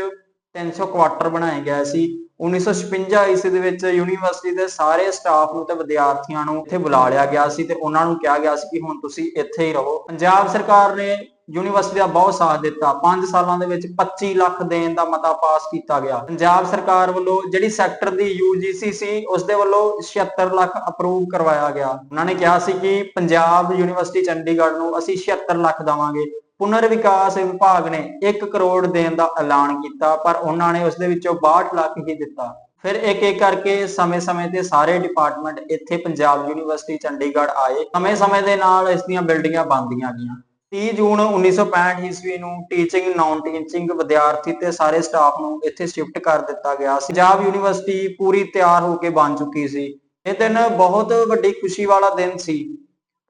300 ਕੁਆਟਰ ਬਣਾਏ ਗਏ ਸੀ। 1956 ਈਸਵੀ ਦੇ ਵਿੱਚ ਯੂਨੀਵਰਸਿਟੀ ਦੇ ਸਾਰੇ ਸਟਾਫ ਨੂੰ ਤੇ ਵਿਦਿਆਰਥੀਆਂ ਨੂੰ ਇੱਥੇ ਬੁਲਾ ਲਿਆ ਗਿਆ ਸੀ ਤੇ ਉਹਨਾਂ ਨੂੰ ਕਿਹਾ ਗਿਆ ਸੀ ਕਿ ਹੁਣ ਤੁਸੀਂ ਇੱਥੇ ਹੀ ਰਹੋ। ਪੰਜਾਬ ਸਰਕਾਰ ਨੇ ਯੂਨੀਵਰਸਿਟੀ ਦਾ ਬਹੁਤ ਸਾਥ ਦਿੱਤਾ। 5 ਸਾਲਾਂ ਦੇ ਵਿੱਚ 25 ਲੱਖ ਦੇਣ ਦਾ ਮਤਾ ਪਾਸ ਕੀਤਾ ਗਿਆ। ਪੰਜਾਬ ਸਰਕਾਰ ਵੱਲੋਂ ਜਿਹੜੀ ਸੈਕਟਰ ਦੀ UGC ਸੀ ਉਸ ਦੇ ਵੱਲੋਂ 76 ਲੱਖ ਅਪਰੂਵ ਕਰਵਾਇਆ ਗਿਆ। ਉਹਨਾਂ ਨੇ ਕਿਹਾ ਸੀ ਕਿ ਪੰਜਾਬ ਯੂਨੀਵਰਸਿਟੀ ਚੰਡੀਗੜ੍ਹ ਨੂੰ ਅਸੀਂ 76 ਲੱਖ ਦਵਾਂਗੇ। ਪੁਨਰ ਵਿਕਾਸ ਵਿਭਾਗ ਨੇ 1 ਕਰੋੜ ਦੇਣ ਦਾ ਐਲਾਨ ਕੀਤਾ, ਪਰ ਉਹਨਾਂ ਨੇ ਉਸ ਦੇ ਵਿੱਚੋਂ 62 ਲੱਖ ਹੀ ਦਿੱਤਾ। ਫਿਰ ਇੱਕ ਇੱਕ ਕਰਕੇ ਸਮੇਂ-ਸਮੇਂ ਤੇ ਸਾਰੇ ਡਿਪਾਰਟਮੈਂਟ ਇੱਥੇ ਪੰਜਾਬ ਯੂਨੀਵਰਸਿਟੀ, ਚੰਡੀਗੜ੍ਹ ਆਏ। ਸਮੇਂ-ਸਮੇਂ ਦੇ ਨਾਲ ਇਸ ਦੀਆਂ ਬਿਲਡਿੰਗਾਂ ਬਣਦੀਆਂ ਗਈਆਂ। 30 ਜੂਨ 1965 ਈਸਵੀ ਨੂੰ ਟੀਚਿੰਗ ਨਾਨ ਟੀਚਿੰਗ ਵਿਦਿਆਰਥੀ ਤੇ ਸਾਰੇ ਸਟਾਫ ਨੂੰ ਇੱਥੇ ਸ਼ਿਫਟ ਕਰ ਦਿੱਤਾ ਗਿਆ ਸੀ। ਪੰਜਾਬ ਯੂਨੀਵਰਸਿਟੀ ਪੂਰੀ ਤਿਆਰ ਹੋ ਕੇ ਬਣ ਚੁੱਕੀ ਸੀ। ਇਹ ਦਿਨ ਬਹੁਤ ਵੱਡੀ ਖੁਸ਼ੀ ਵਾਲਾ ਦਿਨ ਸੀ,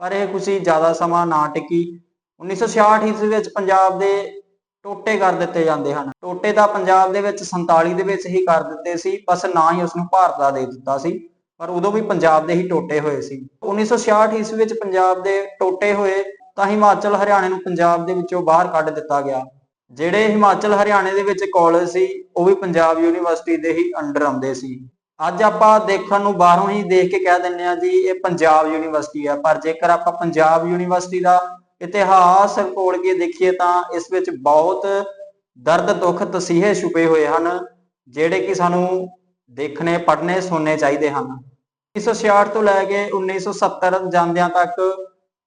ਪਰ ਇਹ ਖੁਸ਼ੀ ਜ਼ਿਆਦਾ ਸਮਾਂ ਨਾ ਟਿਕੀ। 1966 ਈਸਵੀ ਵਿੱਚ ਪੰਜਾਬ ਦੇ ਟੋਟੇ ਕਰ ਦਿੱਤੇ ਜਾਂਦੇ ਹਨ। ਟੋਟੇ ਦਾ ਪੰਜਾਬ ਦੇ ਵਿੱਚ 47 ਦੇ ਵਿੱਚ ਹੀ ਕਰ ਦਿੱਤੇ ਸੀ, ਬਸ ਨਾ ਹੀ ਉਸ ਨੂੰ ਭਾਰਤ ਦਾ ਦੇ ਦਿੱਤਾ ਸੀ, ਪਰ ਉਦੋਂ ਵੀ ਪੰਜਾਬ ਦੇ ਹੀ ਟੋਟੇ ਹੋਏ ਸੀ। 1966 ਈਸਵੀ ਵਿੱਚ ਪੰਜਾਬ ਦੇ ਟੋਟੇ ਹੋਏ ਤਾਂ ਹਿਮਾਚਲ ਹਰਿਆਣੇ ਨੂੰ ਪੰਜਾਬ ਦੇ ਵਿੱਚੋਂ ਬਾਹਰ ਕੱਢ ਦਿੱਤਾ ਗਿਆ। ਜਿਹੜੇ ਹਿਮਾਚਲ ਹਰਿਆਣੇ ਦੇ ਵਿੱਚ ਕਾਲਜ ਸੀ, ਉਹ ਵੀ ਪੰਜਾਬ ਯੂਨੀਵਰਸਿਟੀ ਦੇ ਹੀ ਅੰਡਰ ਆਉਂਦੇ ਸੀ। ਅੱਜ ਆਪਾਂ ਦੇਖਣ ਨੂੰ ਬਾਹਰੋਂ ਹੀ ਦੇਖ ਕੇ ਕਹਿ ਦਿੰਨੇ ਆ ਜੀ, ਇਹ ਪੰਜਾਬ ਯੂਨੀਵਰਸਿਟੀ ਆ, ਪਰ ਜੇਕਰ ਆਪਾਂ ਪੰਜਾਬ ਯੂਨੀਵਰਸਿਟੀ ਦਾ ਇਤਿਹਾਸ ਖੋਲ ਕੇ ਦੇਖੀਏ ਤਾਂ ਇਸ ਵਿੱਚ ਬਹੁਤ ਦਰਦ, ਦੁੱਖ, ਤਸੀਹੇ ਛੁਪੇ ਹੋਏ ਹਨ, ਜਿਹੜੇ ਕਿ ਸਾਨੂੰ ਦੇਖਣੇ, ਪੜ੍ਹਨੇ, ਸੁਣਨੇ ਚਾਹੀਦੇ ਹਨ। 1966 ਤੋਂ ਲੈ ਕੇ 1970 ਜਾਂਦਿਆਂ ਤੱਕ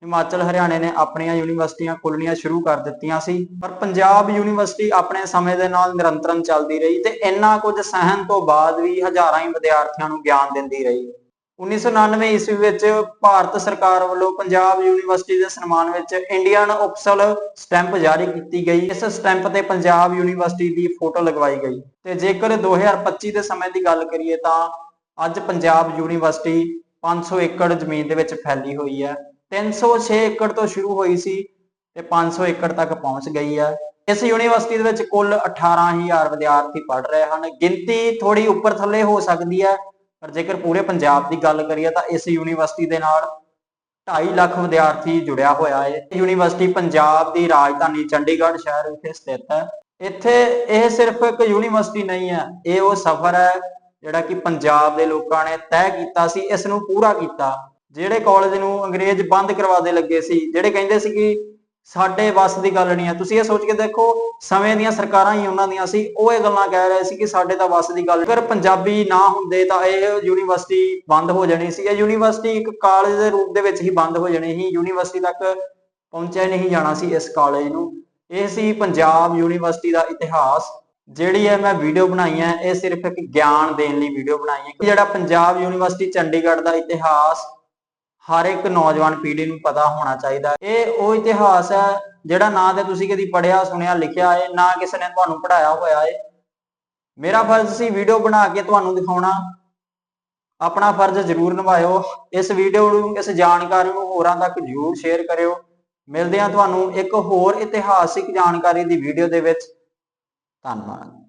ਹਿਮਾਚਲ, ਹਰਿਆਣੇ ਨੇ ਆਪਣੀਆਂ ਯੂਨੀਵਰਸਿਟੀਆਂ ਖੋਲਣੀਆਂ ਸ਼ੁਰੂ ਕਰ ਦਿੱਤੀਆਂ ਸੀ। ਪਰ ਪੰਜਾਬ ਯੂਨੀਵਰਸਿਟੀ ਆਪਣੇ ਸਮੇਂ ਦੇ ਨਾਲ ਨਿਰੰਤਰਨ ਚੱਲਦੀ ਰਹੀ ਤੇ ਇੰਨਾ ਕੁਝ ਸਹਿਣ ਤੋਂ ਬਾਅਦ ਵੀ ਹਜ਼ਾਰਾਂ ਹੀ ਵਿਦਿਆਰਥੀਆਂ ਨੂੰ ਗਿਆਨ ਦਿੰਦੀ ਰਹੀ। 1999 ਈਸਵੀ ਵਿੱਚ ਭਾਰਤ ਸਰਕਾਰ ਵੱਲੋਂ ਪੰਜਾਬ ਯੂਨੀਵਰਸਿਟੀ ਦੇ ਸਨਮਾਨ ਵਿੱਚ ਇੰਡੀਅਨ ਉਪਸਲ ਸਟੈਂਪ ਜਾਰੀ ਕੀਤੀ ਗਈ। ਇਸ ਸਟੈਂਪ ਤੇ ਪੰਜਾਬ ਯੂਨੀਵਰਸਿਟੀ ਦੀ ਫੋਟੋ ਲਗਵਾਈ ਗਈ। ਤੇ ਜੇਕਰ 2025 ਦੇ ਸਮੇਂ ਦੀ ਗੱਲ ਕਰੀਏ ਤਾਂ ਅੱਜ ਪੰਜਾਬ ਯੂਨੀਵਰਸਿਟੀ 500 ਏਕੜ ਜ਼ਮੀਨ ਦੇ ਵਿੱਚ ਫੈਲੀ ਹੋਈ ਹੈ। 306 ਏਕੜ ਤੋਂ ਸ਼ੁਰੂ ਹੋਈ ਸੀ ਤੇ 500 ਏਕੜ ਤੱਕ ਪਹੁੰਚ ਗਈ ਹੈ। ਇਸ ਯੂਨੀਵਰਸਿਟੀ ਦੇ ਵਿੱਚ ਕੁੱਲ 18000 ਵਿਦਿਆਰਥੀ ਪੜ੍ਹ ਰਹੇ ਹਨ। ਗਿਣਤੀ ਥੋੜੀ ਉੱਪਰ ਥੱਲੇ ਹੋ ਸਕਦੀ ਹੈ। ਪਰ ਜੇਕਰ ਪੂਰੇ ਪੰਜਾਬ ਦੀ ਗੱਲ ਕਰੀਏ ਤਾਂ ਇਸ ਯੂਨੀਵਰਸਿਟੀ ਦੇ ਨਾਲ 2.5 ਲੱਖ ਵਿਦਿਆਰਥੀ ਜੁੜਿਆ ਹੋਇਆ ਹੈ। ਯੂਨੀਵਰਸਿਟੀ ਪੰਜਾਬ ਦੀ ਰਾਜਧਾਨੀ ਚੰਡੀਗੜ੍ਹ ਸ਼ਹਿਰ ਵਿਖੇ ਸਥਿਤ ਹੈ। ਇੱਥੇ ਇਹ ਸਿਰਫ ਇੱਕ ਯੂਨੀਵਰਸਿਟੀ ਨਹੀਂ ਹੈ, ਇਹ ਉਹ ਸਫ਼ਰ ਹੈ ਜਿਹੜਾ ਕਿ ਪੰਜਾਬ ਦੇ ਲੋਕਾਂ ਨੇ ਤੈਅ ਕੀਤਾ ਸੀ, ਇਸ ਨੂੰ ਪੂਰਾ ਕੀਤਾ, ਜਿਹੜੇ ਕਾਲਜ ਨੂੰ ਅੰਗਰੇਜ਼ ਬੰਦ ਕਰਵਾ ਦੇ ਲੱਗੇ ਸੀ, ਜਿਹੜੇ ਕਹਿੰਦੇ ਸੀ ਕਿ ਸਾਡੇ ਵੱਸ ਦੀ ਗੱਲ ਨਹੀਂ ਹੈ। ਤੁਸੀਂ ਇਹ ਸੋਚ ਕੇ ਦੇਖੋ, ਸਮੇਂ ਦੀਆਂ ਸਰਕਾਰਾਂ ਹੀ ਉਹਨਾਂ ਦੀਆਂ ਸੀ। ਉਹ ਇਹ ਗੱਲਾਂ ਕਹਿ ਰਹੇ ਸੀ ਕਿ ਸਾਡੇ ਤਾਂ ਵੱਸ ਦੀ ਗੱਲ ਅਗਰ ਪੰਜਾਬੀ ਨਾ ਹੁੰਦੇ ਤਾਂ ਇਹ ਯੂਨੀਵਰਸਿਟੀ ਬੰਦ ਹੋ ਜਾਣੀ ਸੀ। ਇਹ ਯੂਨੀਵਰਸਿਟੀ ਇੱਕ ਕਾਲਜ ਦੇ ਰੂਪ ਦੇ ਵਿੱਚ ਹੀ ਬੰਦ ਹੋ ਜਾਣੀ ਸੀ। ਯੂਨੀਵਰਸਿਟੀ ਤੱਕ ਪਹੁੰਚਿਆ ਨਹੀਂ ਜਾਣਾ ਸੀ ਇਸ ਕਾਲਜ ਨੂੰ। ਇਹ ਸੀ ਪੰਜਾਬ ਯੂਨੀਵਰਸਿਟੀ ਦਾ ਇਤਿਹਾਸ। ਜਿਹੜੀ ਹੈ ਮੈਂ ਵੀਡੀਓ ਬਣਾਈ ਹੈ, ਇਹ ਸਿਰਫ ਇੱਕ ਗਿਆਨ ਦੇਣ ਲਈ ਵੀਡੀਓ ਬਣਾਈ ਹੈ। ਜਿਹੜਾ ਪੰਜਾਬ ਯੂਨੀਵਰਸਿਟੀ ਚੰਡੀਗੜ੍ਹ ਦਾ ਇਤਿਹਾਸ ਹਰ ਇੱਕ ਨੌਜਵਾਨ ਪੀੜ੍ਹੀ ਨੂੰ ਪਤਾ ਹੋਣਾ ਚਾਹੀਦਾ। ਇਹ ਉਹ ਇਤਿਹਾਸ ਹੈ, ਜਿਹੜਾ ਨਾ ਤੇ ਤੁਸੀਂ ਕਦੀ ਪੜ੍ਹਿਆ, ਸੁਣਿਆ, ਲਿਖਿਆ ਹੈ ਨਾ ਕਿਸੇ ਨੇ ਤੁਹਾਨੂੰ ਪੜ੍ਹਾਇਆ ਹੋਇਆ ਹੈ ਮੇਰਾ ਫਰਜ਼ ਸੀ ਵੀਡੀਓ ਬਣਾ ਕੇ ਤੁਹਾਨੂੰ ਦਿਖਾਉਣਾ। ਆਪਣਾ ਫਰਜ਼ ਜ਼ਰੂਰ ਨਿਭਾਇਓ। ਇਸ ਵੀਡੀਓ ਨੂੰ, ਇਸ ਜਾਣਕਾਰੀ ਨੂੰ ਹੋਰਾਂ ਤੱਕ ਜ਼ਰੂਰ ਸ਼ੇਅਰ ਕਰਿਓ। ਮਿਲਦੇ ਹਾਂ ਤੁਹਾਨੂੰ ਇੱਕ ਹੋਰ ਇਤਿਹਾਸਿਕ ਜਾਣਕਾਰੀ ਦੀ ਵੀਡੀਓ ਦੇ ਵਿੱਚ। ਧੰਨਵਾਦ।